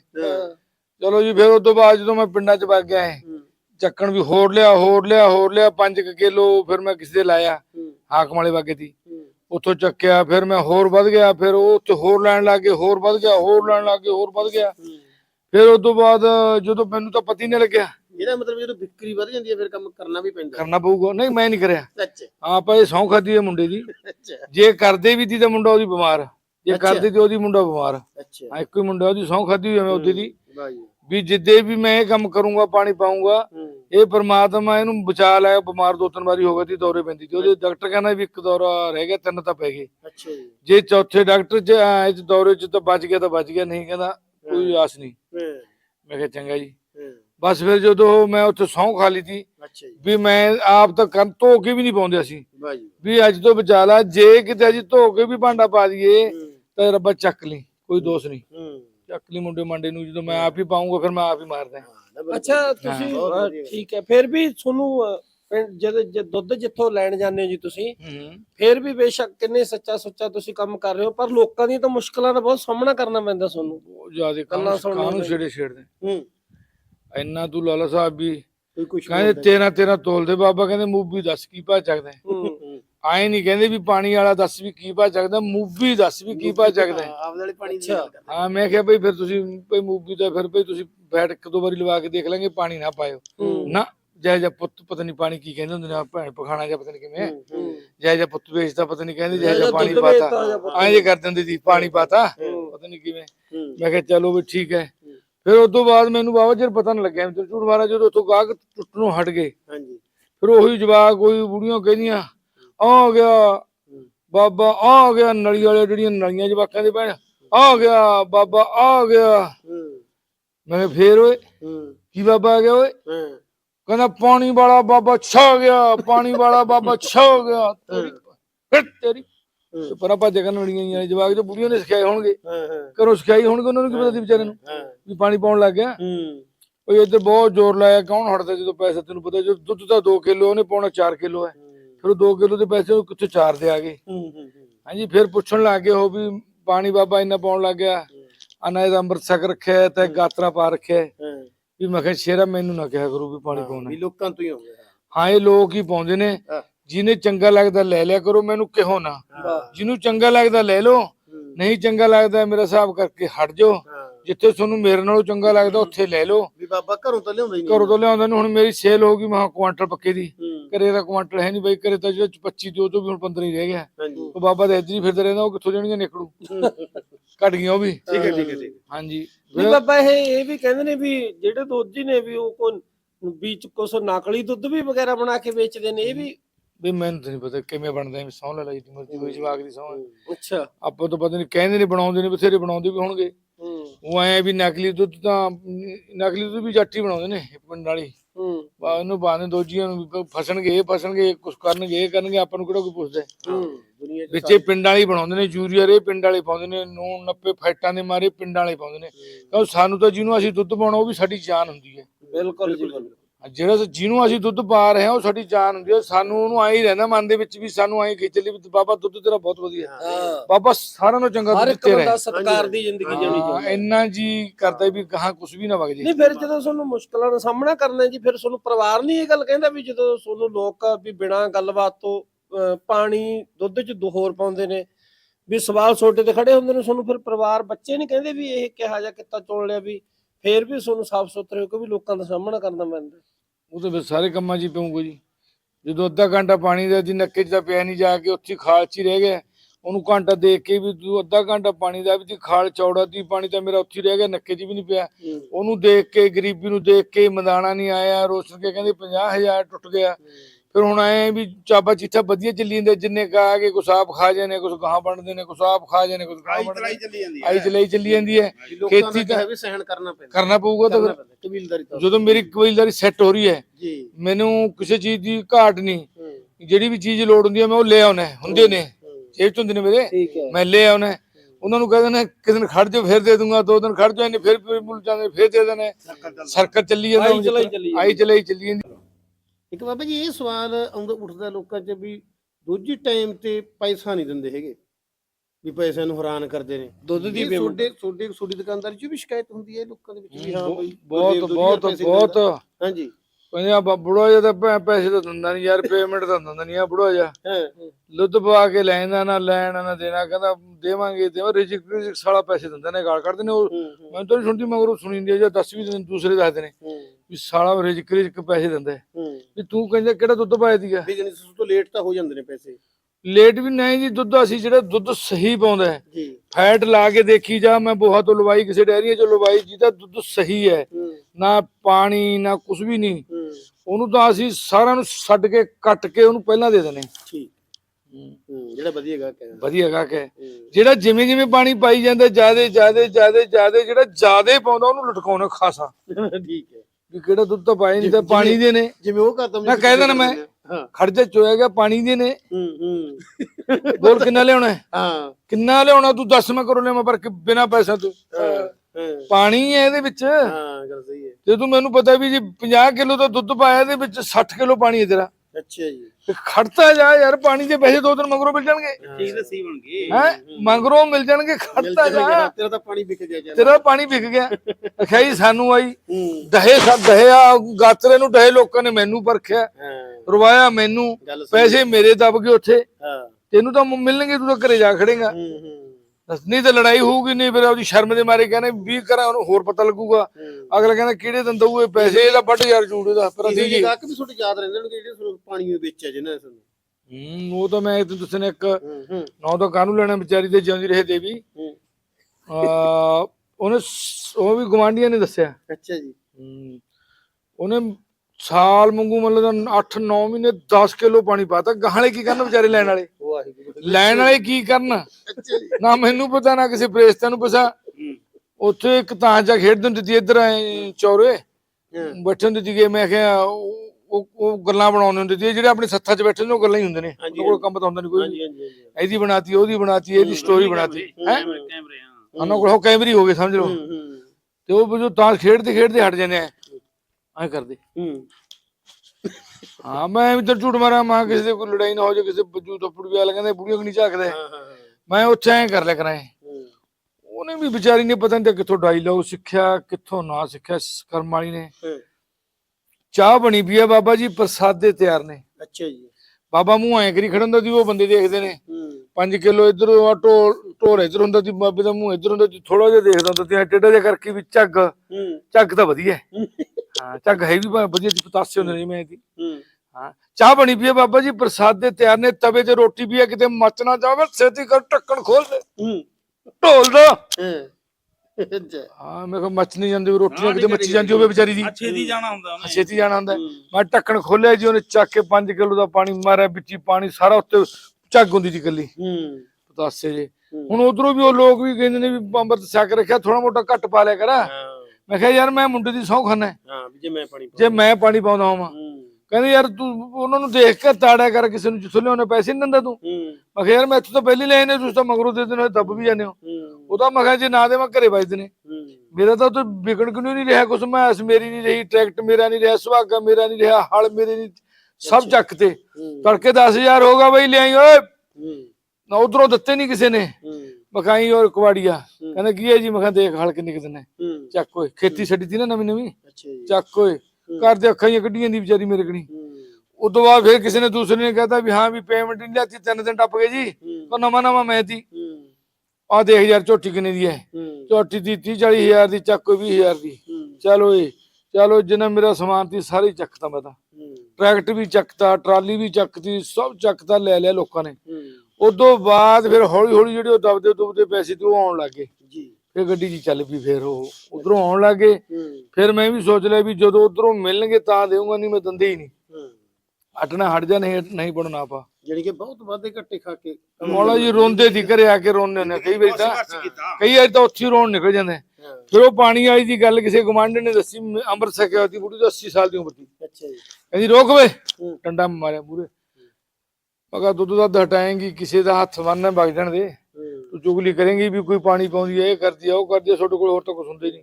ਚਲੋ ਜੀ ਫਿਰ ਉਸ ਤੋਂ ਬਾਅਦ ਜਦੋਂ ਮੈਂ ਪਿੰਡਾਂ 'ਚ ਵਗ ਗਿਆ ਇਹ ਚੱਕਣ ਵੀ ਹੋਰ ਲਿਆ ਹੋਰ ਲਿਆ ਹੋਰ ਲਿਆ 5 ਕਿਲੋ ਫਿਰ ਮੈਂ ਕਿਸੇ ਦੇ ਲਾਇਆ ਹਾਕਮ ਵਾਲੇ ਵਾਗੇ ਦੀ। ਉੱਥੋਂ ਚੱਕਿਆ ਫਿਰ ਮੈਂ ਹੋਰ ਵੱਧ ਗਿਆ ਫਿਰ ਉਹ ਉੱਥੇ ਹੋਰ ਲੈਣ ਲੱਗ ਗਏ ਹੋਰ ਵੱਧ ਗਿਆ ਹੋਰ ਲੈਣ ਲੱਗ ਗਏ ਹੋਰ ਵੱਧ ਗਿਆ। ਫਿਰ ਉਸ ਤੋਂ ਬਾਅਦ ਜਦੋਂ ਮੈਨੂੰ ਤਾਂ ਪਤਾ ਨਹੀਂ ਲੱਗਿਆ। ਇਹਦਾ ਮਤਲਬ ਜਦੋਂ ਵਿਕਰੀ ਵਧ ਜਾਂਦੀ ਹੈ ਫਿਰ ਕੰਮ ਕਰਨਾ ਵੀ ਪੈਂਦਾ। ਕਰਨਾ ਪਊਗਾ। ਨਹੀਂ ਮੈਂ ਨਹੀਂ ਕਰਿਆ। ਅੱਛਾ ਆਪਾਂ ਇਹ ਸੌਂ ਖਾਦੀ ਹੈ ਮੁੰਡੇ ਦੀ। ਅੱਛਾ। ਜੇ ਕਰਦੇ ਵੀ ਦੀ ਤਾਂ ਮੁੰਡਾ ਉਹਦੀ ਬਿਮਾਰ। ਜੇ ਅੱਛਾ। ਕਰਦੇ ਤੇ ਉਹਦੀ ਮੁੰਡਾ ਬਿਮਾਰ। ਅੱਛਾ। ਹਾਂ ਇੱਕੋ ਹੀ ਮੁੰਡਾ ਉਹਦੀ ਸੌਂ ਖਾਦੀ ਹੋਈ ਐਵੇਂ ਉਹਦੇ ਦੀ। ਵਾਹ ਜੀ। ਵੀ ਜਿੱਦੇ ਵੀ ਮੈਂ ਇਹ ਕੰਮ ਕਰੂੰਗਾ ਪਾਣੀ ਪਾਉਂਗਾ ਹੂੰ। ਇਹ ਪ੍ਰਮਾਤਮਾ ਇਹਨੂੰ ਬਚਾ ਲਿਆ ਬਿਮਾਰ ਦੋ ਤਿੰਨ ਵਾਰੀ ਹੋ ਗਈ ਸੀ ਦੌਰੇ ਪੈਂਦੀ ਸੀ। ਉਹਦੇ ਡਾਕਟਰ ਕਹਿੰਦਾ ਵੀ ਇੱਕ ਦੌਰਾ ਰਹਿ ਗਿਆ ਤਿੰਨ ਤਾਂ ਪੈ ਗਏ। ਅੱਛਾ ਜੀ। ਜੇ ਚੌਥੇ ਡਾਕਟਰ ਚ ਚ ਦੌਰੇ ਚ ਤਾਂ ਬਚ ਗਿਆ ਤਾਂ ਬਚ ਗਿਆ ਨਹੀਂ ਕਹਿੰਦਾ ਕੋਈ ਆਸ ਨਹੀਂ। ਹਾਂ, ਮੈਂ ਕਿਹਾ ਚੰਗਾ ਜੀ। ਹਾਂ, ਬਸ ਫਿਰ ਜਦੋਂ ਮੈਂ ਉੱਥੇ ਸਹੁੰ ਖਾ ਲਈ ਤੀ ਅੱਛਾ ਜੀ। ਵੀ ਮੈਂ ਆਪ ਤਾਂ ਕੰਨ ਧੋ ਕੇ ਵੀ ਨਹੀਂ ਪਾਉਂਦੇ ਅਸੀਂ ਵਾਹ ਜੀ। ਵੀ ਅੱਜ ਤੋਂ ਬਚਾ ਲਾ ਜੇ ਕਿਤੇ ਅਸੀਂ ਧੋ ਕੇ ਵੀ ਭਾਂਡਾ ਪਾ ਦਈਏ ਹੂੰ, ਤਾਂ ਰੱਬਾ ਚੱਕ ਲਈ ਕੋਈ ਦੋਸ਼ ਨਹੀਂ। ਹੂੰ। ਚੱਕ ਲਈ ਮੁੰਡੇ ਮੰਡੇ ਨੂੰ ਜਦੋਂ ਮੈਂ ਆਪ ਹੀ ਪਾਉਂਗਾ ਫਿਰ ਮੈਂ ਆਪ ਹੀ ਮਾਰਦਾ। ਹਾਂ, ਨਾ ਬਿਲਕੁਲ। ਅੱਛਾ ਤੁਸੀਂ ਬਹੁਤ ਅਹ, ਵਧੀਆ। ਠੀਕ ਹੈ ਫਿਰ ਵੀ ਤੁਹਾਨੂੰ ਅਹ, ਪਿੰਡ ਜਦ ਜਦ ਦੁੱਧ ਜਿੱਥੋਂ ਲੈਣ ਜਾਂਦੇ ਹੋ ਜੀ ਤੁਸੀਂ ਹੂੰ। ਫਿਰ ਵੀ ਬੇਸ਼ੱਕ ਕਿੰਨੇ ਸੱਚਾ ਸੁੱਚਾ ਤੁਸੀਂ ਕੰਮ ਕਰ ਰਹੇ ਹੋ ਪਰ ਲੋਕਾਂ ਦੀਆਂ ਤਾਂ ਮੁਸ਼ਕਲਾਂ ਦਾ ਬਹੁਤ ਸਾਹਮਣਾ ਕਰਨਾ ਪੈਂਦਾ ਤੁਹਾਨੂੰ। ਬਹੁਤ ਜ਼ਿਆਦਾ ਗੱਲਾਂ ਕਾਨੂੰ ਸੁਣਨ ਕਾਨੂੰ। ਛੇੜੇ ਛੇੜਦੇ ਹੂੰ। ਇੰਨਾ ਤੂੰ ਲਾਲਾ ਸਾਹਿਬ ਵੀ। ਕੋਈ ਕੁਛ ਕਹਿੰਦੇ ਤੇਰਾ ਤੇਰਾ ਤੋਲਦੇ ਬਾਬਾ ਕਹਿੰਦੇ ਮੂਵੀ ਦੱਸ ਕੀ ਭਾ ਚੱਕਦਾ ਹੂੰ? ਆਏ ਨਹੀਂ ਕਹਿੰਦੇ ਵੀ ਪਾਣੀ ਵਾਲਾ ਦੱਸ ਵੀ ਕੀ ਭਾ ਚੱਕਦਾ ਮੂਵੀ ਦੱਸ ਵੀ ਕੀ ਭਾ ਚੱਕਦਾ ਆਪ ਵਾਲੇ ਪਾਣੀ ਦੀ ਅੱਛਾ। ਗੱਲ ਕਰਦੇ। ਹਾਂ ਮੈਂ ਕਿਹਾ ਭਈ ਫਿਰ ਤੁਸੀਂ ਭਈ ਮੂਵੀ ਦਾ ਫਿਰ ਭਈ ਤੁਸੀਂ ਬੈਠ ਇੱਕ ਦੋ ਵਾਰੀ ਲਵਾ ਕੇ ਦੇਖ ਲਾਂਗੇ ਪਾਣੀ ਨਾ ਪਾਇਓ। ਨਾ ਜੈ ਜੈ ਪੁੱਤ ਪਤਾ ਨਹੀਂ ਪਾਣੀ ਕੀ ਕਹਿੰਦੇ ਹੁੰਦੇ ਨੇ ਭੈਣ ਪਖਾਣਾ ਜਾਂ ਪਤਾ ਨਹੀਂ ਕਿਵੇਂ ਜੈ ਜੈ ਪੁੱਤ ਵੇਚਦਾ ਪਤਾ ਨਹੀਂ ਕਹਿੰਦੇ ਜੈ ਜੈ ਪਾਣੀ ਪਾਤਾ। ਐਂ ਜੇ ਕਰ ਦਿੰਦੇ ਸੀ ਪਾਣੀ ਪਾਤਾ। ਪਤਾ ਨਹੀਂ ਕਿਵੇਂ। ਮੈਂ ਕਿਹਾ ਚਲੋ ਵੀ ਠੀਕ ਹੈ। ਫਿਰ ਉਸ ਤੋਂ ਬਾਅਦ ਮੈਨੂੰ ਬਾਬਾ ਚਿਰ ਪਤਾ ਨਹੀਂ ਲੱਗਿਆ ਤੇ ਝੂਠ ਮਾਰਾ ਜਦੋਂ ਉੱਥੋਂ ਗਾਹਕ ਟੁੱਟਣੋਂ ਹਟ ਗਏ। ਹਾਂਜੀ। ਫਿਰ ਉਹੀ ਜਵਾਕ ਕੋਈ ਬੁੜੀਆਂ ਕਹਿੰਦੀਆਂ ਆ ਗਿਆ ਬਾਬਾ ਆ ਗਿਆ ਨਲੀ ਵਾਲੇ ਜਿਹੜੀਆਂ ਨਲੀਆਂ ਜਵਾਕਾਂ ਦੇ ਭੈਣ ਆ ਗਿਆ ਬਾਬਾ ਆ ਗਿਆ। ਮੈਂ ਫੇਰ ਓਏ ਕੀ ਬਾਬਾ ਆ ਗਿਆ ਓਏ? ਕਹਿੰਦਾ ਪਾਣੀ ਵਾਲਾ ਬਾਬਾ ਛਾ ਗਿਆ ਪਾਣੀ ਵਾਲਾ ਬਾਬਾ ਛਾ ਗਿਆ ਤੇਰੀ ਫਿਰ ਤੇਰੀ। ਪਰਾਂ ਭੱਜ ਕਰਨ ਨਲੀਆਂ ਹੀ ਆ ਜਵਾਕ ਜੋ ਬੁੜੀਆਂ ਨੇ ਸਿਖਾਏ ਹੋਣਗੇ। ਘਰੋਂ ਸਿਖਾਈ ਹੋਣਗੇ ਉਹਨਾਂ ਨੂੰ ਕੀ ਪਤਾ ਸੀ ਵਿਚਾਰੇ ਨੂੰ ਵੀ ਪਾਣੀ ਪਾਉਣ ਲੱਗ ਗਿਆ। ਹੂੰ। ਓਏ ਇੱਧਰ ਬਹੁਤ ਜ਼ੋਰ ਲਾਇਆ ਕੌਣ ਹਟਦਾ ਜਦੋਂ ਪੈਸਾ ਤੈਨੂੰ ਪਤਾ ਜਦੋਂ ਦੁੱਧ ਦਾ 2 ਕਿਲੋ ਉਹਨੇ ਪਾਉਣਾ 4 ਕਿਲੋ ਹੈ। ਫਿਰ ਉਹ 2 ਕਿਲੋ ਦੇ ਪੈਸੇ ਉਹ ਕਿੱਥੇ 4 ਦੇ ਆ ਗਏ। ਹਾਂਜੀ ਫਿਰ ਪੁੱਛਣ ਲੱਗ ਗਏ ਉਹ ਵੀ ਪਾਣੀ ਬਾਬਾ ਇੰਨਾ ਪਾਉਣ ਲੱਗ ਗਿਆ। ਅਨਾ ਇਹਦਾ ਅੰਮ੍ਰਿਤ ਛਕ ਰੱਖਿਆ ਤੇ ਗਾਤਰਾ ਪਾ ਰੱਖਿਆ ਵੀ ਮੈਂ ਕਿਹਾ ਸ਼ੇਰਾ ਮੈਨੂੰ ਨਾ ਕਿਹਾ ਕਰੂ ਵੀ ਪਾਣੀ ਪਾਉਣਾ। ਵੀ ਲੋਕਾਂ ਤੋਂ ਹੀ ਹੋ ਗਿਆ ਹਾਂ ਇਹ ਲੋਕ ਹੀ ਪਾਉਂਦੇ ਨੇ। ਜਿਹਨੇ ਚੰਗਾ ਲੱਗਦਾ ਲੈ ਲਿਆ ਕਰੋ ਮੈਨੂੰ ਕਿਹੋ ਨਾ। ਜਿਹਨੂੰ ਚੰਗਾ ਲੱਗਦਾ ਲੈ ਲਓ ਨਹੀਂ ਚੰਗਾ ਲੱਗਦਾ ਮੇਰਾ ਹਿਸਾਬ ਕਰਕੇ ਹਟ ਜਾਓ। ਜਿੱਥੇ ਤੁਹਾਨੂੰ ਮੇਰੇ ਨਾਲੋਂ ਚੰਗਾ ਲੱਗਦਾ ਉੱਥੇ ਲੈ ਲਓ। ਵੀ ਬਾਬਾ ਘਰੋਂ ਤਾਂ ਲਿਆਉਂਦਾ ਹੀ ਨਹੀਂ। ਘਰੋਂ ਤੋਂ ਲਿਆਉਂਦੇ ਨੂੰ ਹੁਣ ਮੇਰੀ ਸੇਲ ਹੋ ਗਈ ਮੈਂ ਕਿਹਾ ਕੁਆਂਟਲ ਪੱਕੇ ਦੀ। ਘਰੇ ਦਾ ਕੁਆਂਟਲ ਹੈ ਨਹੀਂ ਬਈ ਘਰੇ ਤਾਂ ਜਿਹੜਾ 25 ਤੇ ਉਹ ਤੋਂ ਵੀ ਹੁਣ 15 ਹੀ ਰਹਿ ਗਿਆ। ਹਾਂਜੀ। ਉਹ ਬਾਬਾ ਦਾ ਇੱਧਰ ਹੀ ਫਿਰਦਾ ਰਹਿੰਦਾ ਉਹ ਕਿੱਥੋਂ ਜਾਣਗੇ ਨਿਕੜੂ? (laughs) ਘਟ ਗਈਆਂ ਉਹ ਵੀ। ਠੀਕ ਹੈ ਠੀਕ ਹੈ ਠੀਕ ਹਾਂਜੀ। ਨਹੀਂ ਬਾਬਾ ਇਹ ਇਹ ਵੀ ਕਹਿੰਦੇ ਨੇ ਵੀ ਜਿਹੜੇ ਦੋਧੀ ਨੇ ਵੀ ਉਹ ਕੋ ਵਿੱਚ ਕੁਛ ਨਕਲੀ ਦੁੱਧ ਵੀ ਵਗੈਰਾ ਬਣਾ ਕੇ ਵੇਚਦੇ ਨੇ ਇਹ ਵੀ ਵੀ ਮੈਨੂੰ ਤਾਂ ਨਹੀਂ ਪਤਾ ਕਿਵੇਂ ਬਣਦਾ ਸੌਂ ਲੈ ਲਈ ਦੀ ਮਰਜ਼ੀ ਹੋਈ ਜਵਾਕ ਦੀ ਸੌਂ। ਅੱਛਾ। ਆਪਾਂ ਤਾਂ ਪਤਾ ਨਹੀਂ ਕਹਿੰਦੇ ਨੇ ਬਣਾਉਂਦੇ ਨੇ ਬਥੇਰੇ ਬਣਾਉਂਦੇ ਵੀ ਹੋਣਗੇ। ਹੂੰ। ਉਹ ਐ ਵੀ ਨਕਲੀ ਦੁੱਧ ਤਾਂ ਨਕਲੀ ਦੁੱਧ ਵੀ ਜੱਟ ਬਣਾਉਂਦੇ ਨੇ ਪਿੰਡ ਵਾਲੀ। ਹੂੰ। ਬਾ ਇਹਨੂੰ ਬਾਣੇ ਦੋਜੀਆਂ ਨੂੰ ਫਸਣਗੇ ਇਹ ਫਸਣਗੇ ਕੁਝ ਕਰਨਗੇ ਇਹ ਕਰਨਗੇ ਆਪਾਂ ਨੂੰ ਕਿਹੜਾ ਕੋਈ ਪੁੱਛਦਾ ਹੈ? ਵਿੱਚੇ ਪਿੰਡ ਵਾਲੀ ਬਣਾਉਂਦੇ ਨੇ ਯੂਰੀਆ ਰੇ ਪਿੰਡ ਵਾਲੇ ਪਾਉਂਦੇ ਨੇ ਨੂਣ ਨੱਪੇ ਫੈਟਾਂ ਦੇ ਮਾਰੇ ਪਿੰਡ ਵਾਲੇ ਪਾਉਂਦੇ ਨੇ। ਕਿਉਂ ਸਾਨੂੰ ਤਾਂ ਜਿਹਨੂੰ ਅਸੀਂ ਦੁੱਧ ਪਾਉਣਾ ਉਹ ਵੀ ਸਾਡੀ ਜਾਨ ਹੁੰਦੀ ਹੈ। ਬਿਲਕੁਲ ਜੀ ਬਿਲਕੁਲ। ਜਿਹੜਾ ਜਿਹਨੂੰ ਅਸੀਂ ਦੁੱਧ ਪਾ ਰਹੇ ਹਾਂ ਉਹ ਸਾਡੀ ਜਾਨ ਹੁੰਦੀ ਹੈ ਸਾਨੂੰ ਉਹਨੂੰ ਆਈ ਰਹਿੰਦਾ ਮਨ ਦੇ ਵਿੱਚ ਵੀ ਸਾਨੂੰ ਆਈ ਖਿੱਚ ਲਈ ਵੀ ਬਾਬਾ ਦੁੱਧ ਤੇਰਾ ਬਹੁਤ ਵਧੀਆ ਹੈ। ਬਾਬਾ ਸਾਰਿਆਂ ਨੂੰ ਚੰਗਾ ਹਰ ਦੁੱਧ ਇੱਕ ਤੇਰਾ ਬੰਦਾ। ਸਤਕਾਰ ਦੀ ਜ਼ਿੰਦਗੀ ਜਿਉਣੀ ਚਾਹੀਦੀ ਹੈ। ਇੰਨਾ ਜੀ ਕਰਦਾ ਵੀ ਗਾਹਾਂ ਕੁਝ ਵੀ ਨਾ ਵਗ ਜੇ ਨਹੀਂ ਫਿਰ ਜਦੋਂ ਤੁਹਾਨੂੰ ਮੁਸ਼ਕਲਾਂ ਦਾ ਸਾਹਮਣਾ ਕਰਨਾ ਜੀ ਫਿਰ ਤੁਹਾਨੂੰ ਪਰਿਵਾਰ ਨਹੀਂ ਇਹ ਗੱਲ ਕਹਿੰਦਾ ਵੀ ਜਦੋਂ ਤੁਹਾਨੂੰ ਲੋਕ ਵੀ ਬਿਨਾਂ ਗੱਲਬਾਤ ਤੋਂ ਅਹ, ਪਾਣੀ ਦੁੱਧ 'ਚ ਦੋ ਹੋਰ ਪਾਉਂਦੇ ਨੇ ਵੀ ਸਵਾਲ ਛੋਟੇ ਤੇ ਖੜੇ ਹੁੰਦੇ ਨੇ ਤੁਹਾਨੂੰ ਫਿਰ ਪਰਿਵਾਰ ਬੱਚੇ ਨਹੀਂ ਕਹਿੰਦੇ ਵੀ ਇਹ ਕਿਹਾ ਜਾ ਕਿੱਤਾ ਚੁਣ ਲਿਆ ਵੀ ਫਿਰ ਵੀ ਤੁਹਾਨੂੰ ਸਾਫ਼ ਸੁਥਰੇ ਹੋ ਕੇ ਵੀ ਲੋਕਾਂ ਦਾ ਸਾਹਮਣਾ ਕਰਨਾ ਪੈਂਦਾ ਉਹ ਤਾਂ ਫਿਰ ਸਾਰੇ ਕੰਮਾਂ 'ਚ ਹੀ ਪਊਗਾ ਜੀ। ਜਦੋਂ ਅੱਧਾ ਘੰਟਾ ਪਾਣੀ ਦਾ ਜੀ ਨੱਕੇ 'ਚ ਤਾਂ ਪਿਆ ਨਹੀਂ ਜਾ ਕੇ ਉੱਥੇ ਖਾਲ 'ਚ ਹੀ ਰਹਿ ਗਿਆ। ਉਹਨੂੰ ਘੰਟਾ ਦੇਖ ਕੇ ਵੀ ਤੂੰ ਅੱਧਾ ਘੰਟਾ ਪਾਣੀ ਦਾ ਵੀ ਤੀ ਖਾਲ ਚੌੜਾ ਦੀ ਪਾਣੀ ਤਾਂ ਮੇਰਾ ਉੱਥੇ ਰਹਿ ਗਿਆ ਨੱਕੇ 'ਚ ਵੀ ਨਹੀਂ ਪਿਆ। ਉਹਨੂੰ ਦੇਖ ਕੇ ਗਰੀਬੀ ਨੂੰ ਦੇਖ ਕੇ ਮਦਾਨਾ ਨਹੀਂ ਆਇਆ ਰੋਸ਼ਨ ਕੇ ਕਹਿੰਦੇ 50000 ਟੁੱਟ ਗਿਆ। ਫਿਰ ਹੁਣ ਐ ਵੀ ਚਾਬਾ ਚੀਠਾ ਵਧੀਆ ਚੱਲੀ ਜਾਂਦੇ ਜਿੰਨੇ ਕਹਾ ਕੇ ਕੁਛ ਆਪ ਖਾ ਜਾਣੇ ਕੁਛ ਗਾਹਾਂ ਬਣਦੇ ਨੇ ਕੁਛ ਆਪ ਖਾ ਜਾਣੇ ਕੁਛ ਗਾਹਾਂ ਬਣਦੇ ਚੱਲੀ ਜਾਂਦੀ ਆਈ ਚਲਾਈ ਚੱਲੀ ਜਾਂਦੀ ਹੈ। ਖੇਤੀ ਤਾਂ ਵੀ ਸਹਿਣ ਕਰਨਾ ਪੈਂਦਾ। ਕਰਨਾ ਪਊਗਾ ਤਾਂ ਫਿਰ। ਕਬੀਲਦਾਰੀ ਤੋਂ ਜਦੋਂ ਮੇਰੀ ਕਬੀਲਦਾਰੀ ਸੈੱਟ ਹੋ ਰਹੀ ਹੈ ਜੀ। ਮੈਨੂੰ ਕਿਸੇ ਚੀਜ਼ ਦੀ ਘਾਟ ਨਹੀਂ। ਹੂੰ, ਜਿਹੜੀ ਵੀ ਚੀਜ਼ ਲੋੜ ਹੁੰਦੀ ਹੈ ਮੈਂ ਉਹ ਲੈ ਆਉਣਾ ਹੁੰਦੇ ਨੇ। ਜੇਬ ਚ ਹੁੰਦੇ ਨੇ ਮੇਰੇ। ਠੀਕ ਹੈ। ਮੈਂ ਲੈ ਆਉਣਾ ਉਹਨਾਂ ਨੂੰ ਕਹਿ ਦੇਣਾ ਕਿਸੇ ਦਿਨ ਖੜ ਜਾਓ ਫਿਰ ਦੇ ਦੂੰਗਾ। ਦੋ ਦਿਨ ਖੜ ਜਾਓ ਇਹਨੇ ਫਿਰ ਫਿਰ ਮੁੱਲ ਜਾਂਦੇ ਫਿਰ ਦੇ ਦੇਣੇ ਸਰਕਲ ਚੱਲੀ ਜਾਂਦਾ ਆਈ ਚਲਾਈ ਚੱਲੀ ਆਈ ਚਲਾਈ ਚੱਲੀ ਜਾਂਦੀ। ਇੱਕ ਬਾਬਾ ਜੀ ਇਹ ਸਵਾਲ ਆਉਂਦਾ ਉੱਠਦਾ ਲੋਕਾਂ 'ਚ ਵੀ ਦੂਜੀ ਟਾਈਮ ਤੇ ਪੈਸਾ ਨਹੀਂ ਦਿੰਦੇ ਹੈਗੇ ਵੀ ਪੈਸਿਆਂ ਨੂੰ ਹੈਰਾਨ ਕਰਦੇ ਨੇ। ਦੁੱਧ ਦੀ ਪੇਮੈਂਟ ਤੁਹਾਡੇ ਤੁਹਾਡੇ ਤੁਹਾਡੀ ਦੁਕਾਨਦਾਰੀ 'ਚ ਵੀ ਸ਼ਿਕਾਇਤ ਹੁੰਦੀ ਹੈ ਲੋਕਾਂ ਦੇ ਵਿੱਚ ਵੀ ਹਾਂ ਬਈ ਬਹੁਤ ਬਹੁਤ ਬਹੁਤ। ਹਾਂਜੀ। ਕਹਿੰਦੇ ਆ ਬੁੜਾ ਜਿਹਾ ਤਾਂ ਪੈਸੇ ਤਾਂ ਦਿੰਦਾ ਨਹੀਂ ਯਾਰ ਪੇਮੈਂਟ ਤਾਂ ਦਿੰਦਾ ਨਹੀਂ ਆ ਬੁੜਾ ਜਿਹਾ। ਹਾਂ। ਲੁੱਧ ਪਵਾ ਕੇ ਲੈਂਦਾ ਨਾ ਲੈਣ ਨਾ ਦੇਣਾ ਕਹਿੰਦਾ ਦੇਵਾਂਗੇ ਦੇਵਾਂ ਰਿਜਿਕ ਰਿਜਿਕ ਸਾਲਾ ਪੈਸੇ ਦਿੰਦਾ ਨੇ ਗਾਲ ਕੱਢਦੇ ਨੇ ਉਹ। ਹੂੰ ਹੂੰ, ਮੈਂ ਤਾਂ ਨਹੀਂ ਸੁਣਦੀ ਮਗਰੋਂ ਸੁਣੀ ਜਾਂਦੀ ਆ ਜਾਂ ਦੱਸ ਵੀ ਦਿੰਦੇ ਦੂਸਰੇ ਦੱਸਦੇ ਨੇ। ਵੀ ਸਾਲਾ ਰਿਜਿਕ ਰਿਜਿਕ ਪੈਸੇ ਦਿੰਦਾ ਹੈ। ਹੂੰ। ਵੀ ਤੂੰ ਕਹਿੰਦਾ ਕਿਹੜਾ ਦੁੱਧ ਪਾਇਆ ਦੀਗਾ ਬਿਜ਼ਨਸ ਤੋਂ ਲੇਟ ਤਾਂ ਹੋ ਜਾਂਦੇ ਨੇ ਪੈਸੇ। ਲੇਟ ਵੀ ਨਹੀਂ ਜੀ ਦੁੱਧ ਅਸੀਂ ਜਿਹੜਾ ਦੁੱਧ ਸਹੀ ਪਾਉਂਦਾ ਹੈ। ਜੀ। ਫੈਟ ਲਾ ਕੇ ਦੇਖੀ ਜਾ ਮੈਂ ਬੋਹਾ ਤੋਂ ਲਵਾਈ ਕਿਸੇ ਡੈਰੀ ਚੋਂ ਲਵਾਈ ਜਿਹਦਾ ਦੁੱਧ ਸਹੀ ਹੈ। ਹੂੰ। ਨਾ ਪਾਣੀ ਨਾ ਕੁਝ ਵੀ ਨਹੀਂ। ਹੂੰ। ਉਹਨੂੰ ਤਾਂ ਅਸੀਂ ਸਾਰਿਆਂ ਨੂੰ ਛੱਡ ਕੇ ਕੱਟ ਕੇ ਉਹਨੂੰ ਪਹਿਲਾਂ ਦੇ ਦੇਣੇ ਠੀਕ। ਹੂੰ। ਜਿਹੜਾ ਵਧੀਆ ਗਾ ਕਹਿ ਵਧੀਆ ਗਾ ਕੇ ਜਿਹੜਾ ਜਿਵੇਂ ਜਿਵੇਂ ਪਾਣੀ ਪਾਈ ਜਾਂਦਾ ਜਿਆਦੇ ਜਿਆਦੇ ਜਿਆਦੇ ਜਿਆਦੇ ਜਿਹੜਾ ਜਿਆਦੇ ਪਾਉਂਦਾ ਉਹਨੂੰ ਲਟਕਾਉਣਾ ਖਾਸਾ। (laughs) ਠੀਕ ਹੈ। ਵੀ ਕਿਹੜਾ ਦੁੱਧ ਤਾਂ ਪਾਏ ਨਹੀਂ ਤਾਂ ਪਾਣੀ ਦੇ ਨੇ। ਜਿਵੇਂ ਉਹ ਕਰਦਾ ਮੈਂ ਕਹਿ ਦੇਣਾ ਮੈਂ। ਹਾਂ। ਖਰਚਾ ਚੋਇਆ ਗਿਆ ਪਾਣੀ ਦੇ ਨੇ। ਹੂੰ ਹੂੰ। ਬੋਲ ਕਿੰਨਾ ਲਿਆਉਣਾ ਹੈ? ਕਿੰਨਾ ਲਿਆਉਣਾ ਤੂੰ ਦੱਸ ਮੈਂ ਕਰੋ ਲਿਆਵਾਂ ਪਰ ਕਿ ਬਿਨਾ ਪੈਸਾ ਤੋਂ। ਪਾਣੀ ਹੈ ਇਹਦੇ ਵਿੱਚ? ਹਾਂ ਗੱਲ ਸਹੀ ਹੈ। ਜੇ ਤੂੰ ਮੈਨੂੰ ਪਤਾ ਵੀ ਜੀ 50 ਕਿਲੋ ਦਾ ਦੁੱਧ ਪਾਇਆ ਇਹਦੇ ਵਿੱਚ 60 ਕਿਲੋ ਪਾਣੀ ਹੈ ਤੇਰਾ। ਅੱਛਾ ਜੀ। ਖੜਤਾ ਜਾ ਯਾਰ ਪਾਣੀ ਦੇ ਪੈਸੇ ਦੋ ਦਿਨ ਮਗਰੋਂ ਮਿਲ ਜਾਣਗੇ। ਠੀਕ ਲੱਸੀ ਬਣ ਗਈ ਹੈ? ਮਗਰੋਂ ਮਿਲ ਜਾਣਗੇ ਖੜਤਾ ਜਾ। ਤੇਰਾ ਤਾਂ ਪਾਣੀ ਵਿਕ ਗਿਆ ਤੇਰਾ ਪਾਣੀ ਵਿਕ ਗਿਆ। ਅਖਿਆ ਜੀ ਸਾਨੂੰ ਆਈ। ਹੂੰ। ਦਹੇ ਸਭ ਦਹੇ ਆ ਗਾਤਰੇ ਨੂੰ ਦਹੇ ਲੋਕਾਂ ਨੇ ਮੈਨੂੰ ਪਰਖਿਆ। ਹਾਂ। ਰਵਾਇਆ ਮੈਨੂੰ। ਪੈਸੇ ਮੇਰੇ ਦਬ ਗਏ ਉੱਥੇ। ਹਾਂ। ਤੈਨੂੰ ਤਾਂ ਮਿਲਣਗੇ ਤੂੰ ਤਾਂ ਘਰੇ ਜਾ ਖੜੇਗਾ। ਹੂੰ ਹੂੰ। ਨਹੀਂ ਤਾਂ ਲੜਾਈ ਹੋਊਗੀ ਨਹੀਂ ਫਿਰ ਉਹਦੀ ਸ਼ਰਮ ਦੇ ਮਾਰੇ ਕਹਿੰਦੇ ਵੀ ਕਰਾਂ ਉਹਨੂੰ ਹੋਰ ਪਤਾ ਲੱਗੂਗਾ। ਅਗਲਾ ਕਹਿੰਦਾ ਕਿਹੜੇ ਦਿਨ ਦਊ ਇਹ ਪੈਸੇ ਇਹਦਾ ਵੱਡ ਯਾਰ ਝੂਠ ਦਾ ਪਰ ਅਸੀਂ ਜੀ ਜਗ੍ਹਾ ਕਿ ਵੀ ਤੁਹਾਡੇ ਯਾਦ ਰਹਿੰਦੇ ਨੇ ਜਿਹੜੇ ਪਾਣੀ ਵਿੱਚ ਵੇਚਿਆ ਜਿਹਨਾਂ ਨੇ ਹੂੰ ਉਹ ਤਾਂ ਮੈਂ ਇੱਕ ਤੁਸੀਂ ਨੇ ਇੱਕ ਨੌ ਤਾਂ ਕਾਹਨੂੰ ਲੈਣਾ ਵਿਚਾਰੀ ਤੇ ਜਿਉਂਦੀ ਰਹੇ ਦੇਵੀ। ਹੂੰ। ਆ ਉਹਨੇ ਉਹ ਵੀ ਗਵਾਂਢੀਆਂ ਨੇ ਦੱਸਿਆ। ਅੱਛਾ ਜੀ। ਹੂੰ। ਉਹਨੇ ਸਾਲ ਮੰਗੂ ਮਤਲਬ 8 9 ਮਹੀਨੇ 10 ਕਿਲੋ ਪਾਣੀ ਪਾਤਾ ਗਾਹਲੇ ਕੀ ਕਰਨ ਵਿਚਾਰੇ ਲੈਣ ਵਾਲੇ? ਲੈਣ ਵਾਲੇ ਕੀ ਕਰਨ? ਨਾ ਮੈਨੂੰ ਪਤਾ ਨਾ ਕਿਸੇ ਪ੍ਰੇਸਤਾ ਨੂੰ ਪਤਾ। ਉੱਥੇ ਇੱਕ ਤਾਂ ਜਾ ਖੇਡਦੇ ਹੁੰਦੇ ਸੀ ਇੱਧਰ ਆਏ ਚੌਰੇ। ਬੈਠੇ ਹੁੰਦੇ ਸੀਗੇ ਮੈਂ ਕਿਹਾ ਉਹ ਗੱਲਾਂ ਬਣਾਉਂਦੇ ਹੁੰਦੇ ਸੀ ਜਿਹੜੇ ਆਪਣੇ ਸੱਥਾਂ 'ਚ ਬੈਠੇ ਨੇ ਉਹ ਗੱਲਾਂ ਹੀ ਹੁੰਦੇ ਨੇ। ਕੋਲ ਕੰਮ ਤਾਂ ਹੁੰਦਾ ਨਹੀਂ ਕੋਈ। ਇਹਦੀ ਬਣਾਤੀ ਉਹਦੀ ਬਣਾਤੀ ਇਹਦੀ ਸਟੋਰੀ ਬਣਾਤੀ। ਹੈ? ਕੈਮਰੇ ਹਾਂ। ਉਹਨਾਂ ਕੋਲ ਕੈਮਰੀ ਹੋ ਗਏ ਸਮਝ ਲਓ। ਤੇ ਉਹ ਜੋ ਤਾਂ ਖੇਡਦੇ ਖੇਡਦੇ ਹਟ ਜਾਂਦੇ ਆ। ਐ ਕਰਦੇ ਹੂੰ। ਹਾਂ ਮੈਂ ਤਾਂ ਝੂਠ ਮਾਰਾਂ ਮਾਂ ਕਿਸੇ ਦੇ ਕੋਈ ਲੜਾਈ ਨਾ ਹੋ ਜਾਏ ਕਿਸੇ ਬੱਜੂ ਥੱਪੜ ਵੀ ਵਾਲਾ ਕਹਿੰਦੇ ਬੁੜੀਆਂ ਕਿ ਨਹੀਂ ਝਾਕਦੇ? ਹਾਂ ਹਾਂ ਹਾਂ। ਮੈਂ ਉੱਥੇ ਐ ਕਰ ਲਿਆ ਕਰਾਂ। ਹੂੰ। ਉਹਨੇ ਵੀ ਵਿਚਾਰੀ ਨੇ ਪਤਾ ਨਹੀਂ ਕਿੱਥੋਂ ਡਾਇਲੌਗ ਸਿੱਖਿਆ ਕਿੱਥੋਂ ਨਾ ਸਿੱਖਿਆ ਕਰਮ ਵਾਲੀ ਨੇ। ਹਾਂ। ਚਾਹ ਬਣੀ ਪਈ ਆ ਬਾਬਾ ਜੀ ਪ੍ਰਸਾਦੇ ਤਿਆਰ ਨੇ। ਅੱਛਾ ਜੀ। ਬਾਬਾ ਮੂੰਹ ਐ ਕਰੀ ਖੜਨ ਦਾ ਸੀ ਉਹ ਬੰਦੇ ਦੇਖਦੇ ਨੇ। ਹੂੰ 5 ਕਿਲੋ ਇਧਰ ਆ ਢੋਲ ਇਧਰ ਹੁੰਦਾ ਸੀ ਬਾਬੇ ਦਾ ਮੂੰਹ ਇਧਰ ਹੁੰਦਾ ਸੀ ਥੋੜਾ ਜਿਹਾ ਦੇਖਦਾ ਹੁੰਦਾ ਸੀ ਐਂ ਟੇਢਾ ਜਿਹਾ ਕਰਕੇ ਵੀ ਝੱਗ ਝੱਗ ਤਾਂ ਵਧੀਆ। ਹੈ। ਝੱਗ ਹੈ ਵੀ ਵਧੀਆ ਦੀ ਪਤਾਸੇ ਹੁੰਦੇ ਨੇ ਮੈਂ ਦੀ ਹੂੰ। ਚਾਹ ਬਣੀ ਪਈ ਬਾਬਾ ਜੀ ਪ੍ਰਸਾਦ ਦੇ ਤਿਆਰ ਨੇ ਤਵੇ ਤੇ ਰੋਟੀ ਵੀ ਹੈ ਕਿਤੇ ਮੱਚ ਨਾ ਜਾਵੇ ਛੇਤੀ ਕਰ ਢੱਕਣ ਖੋਲ ਦੇ। ਢੋਲ ਦਾ। ਹਾਂ ਅੱਛਾ ਹਾਂ ਮੈਂ ਕਿਹਾ ਮੱਚ ਨਹੀਂ ਜਾਂਦੀ ਰੋਟੀਆਂ ਕਿਤੇ ਮੱਚੀ ਜਾਂਦੀ ਹੋਵੇ ਵਿਚਾਰੀ ਦੀ। ਛੇਤੀ ਜਾਣਾ ਹੁੰਦਾ ਉਹਨੇ। ਛੇਤੀ ਜਾਣਾ ਹੁੰਦਾ। ਮੈਂ ਢੱਕਣ ਖੋਲਿਆ ਜੀ ਉਹਨੇ ਚੱਕ ਕੇ 5 ਕਿਲੋ ਦਾ ਪਾਣੀ ਮਾਰਿਆ ਵਿੱਚ ਪਾਣੀ ਸਾਰਾ ਉੱਤੇ ਝੱਗ ਹੁੰਦੀ ਸੀ ਕੱਲੀ ਹੂੰ। ਪਤਾਸੇ ਜੇ। ਹੁਣ ਉਧਰੋਂ ਵੀ ਉਹ ਲੋਕ ਵੀ ਕਹਿੰਦੇ ਨੇ ਵੀ ਅੰਮ੍ਰਿਤ ਛਕ ਰੱਖਿਆ ਥੋੜਾ ਮੋਟਾ ਘੱਟ ਪਾ ਲਿਆ ਕਰ। ਮੈਂ ਕਿਹਾ ਯਾਰ ਮੈਂ ਮੁੰਡੇ ਦੀ ਸਹੁੰ ਖਾਨਾ। ਹੈ। ਜੇ ਮੈਂ ਪਾਣੀ ਜੇ ਮੈਂ ਪਾਣੀ ਪਾਉਂਦਾ ਹੂੰ। ਕਹਿੰਦੇ ਯਾਰ ਤੂੰ ਉਹਨਾਂ ਨੂੰ ਦੇਖ ਕੇ ਤਾੜਿਆ ਕਰ ਕਿਸੇ ਨੂੰ ਜਿੱਥੋਂ ਲਿਆਉਣੇ ਪੈਸੇ ਨਹੀਂ ਦਿੰਦਾ ਤੂੰ। ਮੈਂ ਕਿਹਾ ਯਾਰ ਮੈਂ ਇੱਥੋਂ ਤਾਂ ਪਹਿਲੇ ਲੈ ਨੇ ਤੁਸੀਂ ਤਾਂ ਮਗਰੋਂ ਦੇ ਦੇਣੇ ਦੱਬ ਵੀ ਜਾਂਦੇ ਹੋ। ਉਹਦਾ ਮੈਂ ਕਿਹਾ ਜੇ ਨਾ ਦੇ ਮੈਂ ਘਰੇ ਵੱਜਦੇ ਨੇ ਮੇਰਾ ਤਾਂ ਉੱਥੇ ਵਿਕਣ ਕਿਉਂ ਨਹੀਂ ਰਿਹਾ ਕੁਛ ਮੈਂ ਮੇਰੀ ਨਹੀਂ ਰਹੀ ਟਰੈਕਟ ਮੇਰਾ ਨਹੀਂ ਰਿਹਾ ਸੁਹਾਗਾ ਮੇਰਾ ਨਹੀਂ ਰਿਹਾ ਹਲ ਮੇਰੇ ਨਹੀਂ ਸਭ ਚੱਕ ਤੇ ਤੜਕੇ 10000 ਹੋਗਾ ਬਈ ਲਿਆਈ ਓਏ। ਨਾ ਉਧਰੋਂ ਦਿੱਤੇ ਨਹੀਂ ਕਿਸੇ ਨੇ। ਹੂੰ। ਮਖਾਈ ਔਰ ਕੁਵਾੜੀਆ ਕਹਿੰਦਾ ਕੀ ਹੈ ਜੀ? ਮੈਂ ਕਿਹਾ ਦੇਖ ਹਲ ਕਿੰਨੇ ਕਿਤੇ ਨੇ। ਹੂੰ। ਚੱਕ ਓਏ ਖੇਤੀ ਛੱਡੀ ਤੀ ਨਾ ਨਵੀਂ ਨਵੀਂ ਚੱਕ ਓਏ। ਘਰ ਦੇ ਅੱਖਾਂ ਹੀ ਕੱਢੀਆਂ ਦੀ ਵਿਚਾਰੀ ਮੇਰੇ ਕਣੀ। ਉਦੋਂ ਬਾਅਦ ਫਿਰ ਕਿਸੇ ਨੇ ਦੂਸਰੇ ਨੇ ਕਹਤਾ ਵੀ ਹਾਂ ਵੀ ਪੇਮੈਂਟ ਨਹੀਂ ਲਿਆਤੀ ਤਿੰਨ ਦਿਨ ਟੱਪ ਗਏ ਜੀ। ਉਹ ਨਵਾਂ ਨਵਾਂ ਮੈਂ ਤੀ। ਹੂੰ। ਆ ਦੇਖ ਯਾਰ ਝੋਟੀ ਕਿੰਨੇ ਦੀ ਹੈ। ਝੋਟੀ ਦੀ 30 40 ਹਜ਼ਾਰ ਦੀ ਚੱਕ ਕੋਈ 20 ਹਜ਼ਾਰ ਦੀ। ਚਲੋ ਏ ਚਲੋ ਜਿੰਨਾ ਮੇਰਾ ਸਮਾਨ ਤੀ ਸਾਰੀ ਚੱਕਤਾ ਮੈਂ ਤਾਂ। ਹੂੰ। ਟਰੈਕਟ ਵੀ ਚੱਕਤਾ ਟਰਾਲੀ ਵੀ ਚੱਕਤੀ ਸਭ ਚੱਕਤਾ ਲੈ ਲਿਆ ਲੋਕਾਂ ਨੇ। ਉਦੋਂ ਬਾਅਦ ਫਿਰ ਹੌਲੀ ਹੌਲੀ ਜਿਹੜੇ ਉਹ ਦਬਦੇ ਦੁਬਦੇ ਪੈਸੇ ਤੇ ਉਹ ਆਉਣ ਲੱਗੇ ਫਿਰ ਗੱਡੀ 'ਚ ਚੱਲ ਪਈ ਫਿਰ ਉਹ ਉਧਰੋਂ ਆਉਣ ਲੱਗੇ ਫਿਰ ਮੈਂ ਵੀ ਸੋਚ ਲਿਆ ਵੀ ਜਦੋਂ ਉਧਰੋਂ ਮਿਲਣਗੇ ਤਾਂ ਦੇਊਂਗਾ ਨਹੀਂ ਮੈਂ ਦੰਦੇ ਹੀ ਨਹੀਂ। ਹਟਣਾ ਹਟ ਜਾ ਨਹੀਂ ਨਹੀਂ ਪੜਨਾ ਪਾ ਜਾਣੀ ਕਿ ਬਹੁਤ ਵਾਧੇ ਘੱਟੇ ਖਾ ਕੇ ਮੌਲਾ ਜੀ ਰੋਂਦੇ ਦੀ ਘਰੇ ਆ ਕੇ ਰੋਂਦੇ ਨੇ ਕਈ ਵਾਰੀ ਤਾਂ ਕਈ ਵਾਰੀ ਤਾਂ ਉੱਥੇ ਰੋਣ ਨਿਕਲ ਜਾਂਦੇ। ਫਿਰ ਉਹ ਪਾਣੀ ਵਾਲੀ ਦੀ ਗੱਲ ਕਿਸੇ ਗਵਾਂਢ ਨੇ ਦੱਸੀ ਮ- ਅੰਮ੍ਰਿਤ ਛਕਿਆ ਸੀ ਬੁੜੀ ਦੀ 80 ਸਾਲ ਦੀ ਉਮਰ ਦੀ। ਅੱਛਾ ਜੀ। ਕਹਿੰਦੀ ਰੋਕ ਵੇ। ਡੰਡਾ ਮਾਰਿਆ ਮੂਰੇ ਮੈਂ ਕਿਹਾ ਦੁੱਧ ਦਾ ਹਟਾਏਂਗੀ ਕਿਸੇ ਦਾ ਹੱਥ ਬੰਨ੍ਹਨਾ ਵਗ ਜਾਣ ਦੇ। ਚੁਗਲੀ ਕਰੇਂਗੀ ਵੀ ਕੋਈ ਪਾਣੀ ਪਾਉਂਦੀ ਹੈ ਇਹ ਕਰਦੀ ਹੈ ਉਹ ਕਰਦੀ ਹੈ ਤੁਹਾਡੇ ਕੋਲ ਹੋਰ ਤਾਂ ਕੁਝ ਹੁੰਦੇ ਨਹੀਂ।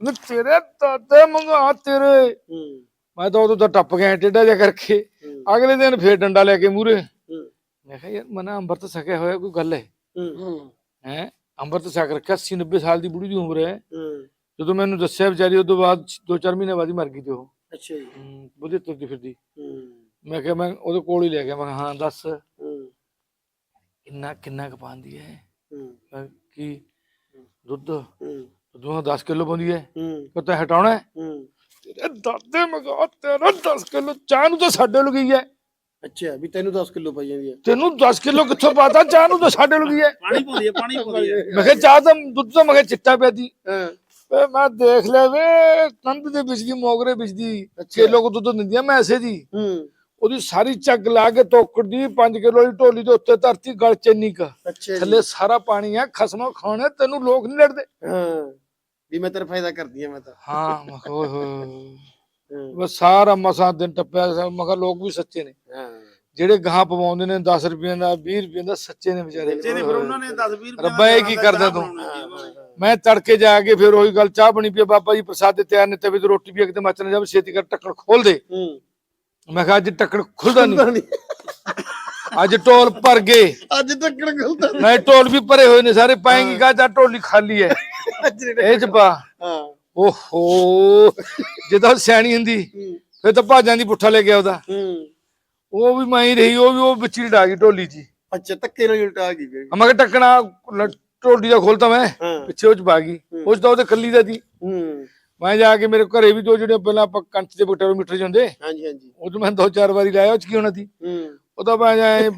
ਉਹਨੇ ਤੇਰੇ ਦਾਦੇ ਮੰਗਾ ਤੇਰੇ। ਹੂੰ। ਮੈਂ ਤਾਂ ਉਦੋਂ ਤਾਂ ਟੱਪ ਗਿਆ ਟੇਡਾ ਜਿਹਾ ਕਰਕੇ। ਹੂੰ। ਅਗਲੇ ਦਿਨ ਫੇਰ ਡੰਡਾ ਲੈ ਕੇ ਮੂਰੇ ਹੂੰ। ਮੈਂ ਕਿਹਾ ਯਾਰ ਮਨਾ ਅੰਮ੍ਰਿਤ ਛਕਿਆ ਹੋਇਆ ਕੋਈ ਗੱਲ ਹੈ? ਹੂੰ। ਹੈ। ਅੰਮ੍ਰਿਤ ਛਕ ਰੱਖਿਆ 80 90 ਸਾਲ ਦੀ ਬੁੜੀ ਦੀ ਉਮਰ ਹੈ। ਹੂੰ। ਜਦੋਂ ਮੈਨੂੰ ਦੱਸਿਆ ਵਿਚਾਰੀ ਉਦੋਂ ਬਾਅਦ 2-4 ਮਹੀਨੇ ਬਾਅਦ ਹੀ ਮਰ ਗਈ ਤੇ ਉਹ। ਅੱਛਾ ਜੀ। ਬੁੱਧੀ ਤੁਰਦੀ ਫਿਰਦੀ। ਹੂੰ। ਮੈਂ ਕਿਹਾ ਮੈਂ ਉਹਦੇ ਕੋਲ ਹੀ ਲੈ ਗਿਆ ਮੈਂ ਕਿਹਾ ਹਾਂ ਦੱਸ। ਹੂੰ। ਕਿੰਨਾ ਕਿੰਨਾ ਕੁ ਪਾਉਂਦੀ ਹੈ ਹੂੰ? ਕੀ ਦੁੱਧ ਹੂੰ। ਦੁੱਧ 10 ਕਿਲੋ ਪਾਉਂਦੀ ਹੈ। ਹੂੰ। ਪਤਾ ਹਟਾਉਣਾ ਹੈ? ਹੂੰ। ਤੇਰੇ ਦਾਦੇ ਮਗਾ ਤੇਰਾ 10 ਕਿਲੋ ਚਾਹ ਨੂੰ ਤਾਂ ਸਾਡੇ ਲੋ ਗਈ ਹੈ। ਅੱਛਾ ਵੀ ਤੈਨੂੰ 10 ਕਿਲੋ ਪਈ ਜਾਂਦੀ ਹੈ। ਤੈਨੂੰ 10 ਕਿਲੋ ਕਿੱਥੋਂ ਪਾਤਾ? ਚਾਹ ਨੂੰ ਤਾਂ ਸਾਡੇ ਲੋ ਗਈ ਹੈ। ਪਾਣੀ ਪਾਉਂਦੀ ਹੈ ਪਾਣੀ ਪਾਉਂਦੀ ਹੈ। ਮੈਂ ਕਿਹਾ ਚਾਹ ਤਾਂ ਦੁੱਧ ਤਾਂ ਮੈਂ ਕਿਹਾ ਚਿੱਟਾ ਪਿਆ ਦੀ ਹਾਂ। ਵੇ ਮੈਂ ਦੇਖ ਲਿਆ ਵੇ ਕੰਧ ਦੇ ਵਿੱਚ ਦੀ ਮੋਗਰੇ ਵਿੱਚ ਦੀ। ਕਿਲੋ ਕੋ ਦੁੱਧ ਦਿੰਦੀ ਆ ਮੈਂ ਐਸੇ ਦੀ। ਹੂੰ। ਉਹਦੀ ਸਾਰੀ ਚੱਗ ਲਾ ਕੇ ਤੋਕੜ ਦੀ 5 ਕਿਲੋ ਦੀ ਢੋਲੀ ਦੇ ਉੱਤੇ ਧਰਤੀ ਗਲ ਚੰਨੀ ਕਾ। ਥੱਲੇ ਸਾਰਾ ਪਾਣੀ ਆ ਖਸਮਾ ਖਾਣੇ ਤੈਨੂੰ ਲੋਕ ਨਹੀਂ ਲੜਦੇ। ਹਾਂ ਵੀ ਮੈਂ ਤੇਰਾ ਫਾਇਦਾ ਕਰਦੀ ਆ ਮੈਂ ਤਾਂ। ਹਾਂ ਓਏ ਹੋਏ। ਬਸ ਸਾਰਾ ਮਸਾ ਦਿਨ ਟੱਪਿਆ ਸਾ- ਮੈਂ ਕਿਹਾ ਲੋਕ ਵੀ ਸੱਚੇ ਨੇ। ਹਾਂ। ਜਿਹੜੇ ਗਾਂ ਪਵਾਉਂਦੇ ਨੇ 10 ਰੁਪਏ ਦਾ 20 ਰੁਪਏ ਦਾ ਸੱਚੇ ਨੇ ਵਿਚਾਰੇ। ਬੱਚੇ ਨੇ ਫਿਰ ਉਹਨਾਂ ਨੇ 10 20 ਰੁਪਏ ਰੱਬਾ ਇਹ ਕੀ ਕਰਦਾ ਤੂੰ? ਮੈਂ ਤੜਕੇ ਜਾ ਕੇ ਫਿਰ ਉਹੀ ਗੱਲ ਚਾਹ ਬਣੀ ਪਈ ਬਾਬਾ ਜੀ ਪ੍ਰਸਾਦ ਦੇ ਤਿਆਰ ਨੇ ਤਵੇ ਤੇ ਰੋਟੀ ਵੀ ਕਿਤੇ ਮੱਚ ਨਾ ਜਾਵੇ ਛੇਤੀ ਕਰ ਢੱਕਣ ਖੋਲ ਦੇ। ਹੂੰ। ਮੈਂ ਕਿਹਾ ਅੱਜ ਢੱਕਣ ਖੁੱਲਦਾ ਨਹੀਂ। ਨਹੀਂ। ਅੱਜ ਢੋਲ ਭਰ ਗਏ। ਅੱਜ ਤੱਕ ਖੁੱਲਦਾ ਮੈਂ ਢੋਲ ਵੀ ਭਰੇ ਹੋਏ ਨੇ ਸਾਰੇ ਪਾਏਂਗੀ ਕਾ ਜਾ ਢੋਲੀ ਖਾਲੀ ਹੈ ਨਹੀਂ ਇਹ ਚ ਪਾ। ਹਾਂ। ਓਹੋ ਜਦੋਂ ਸਿਆਣੀ ਹੁੰਦੀ ਫਿਰ ਤਾਂ ਭਾਜਾਂ ਦੀ ਪੁੱਠਾ ਲੈ ਗਿਆ ਉਹਦਾ ਹੂੰ। ਉਹ ਵੀ ਮੈਂ ਹੀ ਰਹੀ ਉਹ ਵੀ ਉਹ ਵਿੱਚ ਡਾ ਗਈ ਢੋਲੀ ਜੀ। ਅੱਛਾ ਧੱਕੇ ਨਾਲ ਉਲਟਾ ਗਈ ਫਿਰ। ਮੈਂ ਕਿਹਾ ਟੱਕਣਾ ਢੋਲੀ ਦਾ ਖੋਲਤਾ ਮੈਂ ਪਿੱਛੇ ਉਹ ਚ ਪਾ ਗਈ। ਤਾਂ ਉਹਦੇ ਕੱਲੀ ਦਾ ਸੀ। ਹੂੰ। ਮੈਂ ਜਾ ਕੇ ਮੇਰੇ ਘਰੇ ਵੀ ਦੋ ਜਿਹੜੇ ਪਹਿਲਾਂ ਆਪਾਂ ਕੰਚ ਦੇ ਬਟਰੋ ਮੀਟਰ ਜਾਂਦੇ। ਹਾਂਜੀ ਹਾਂਜੀ। ਉਹ 'ਚ ਮੈਂ ਦੋ ਚਾਰ ਵਾਰੀ ਲਾਇਆ ਉਹ ਚ ਕੀ ਹੋਣਾ ਸੀ? ਹੂੰ। ਉਹ ਤਾਂ ਮੈਂ ਜਾਏ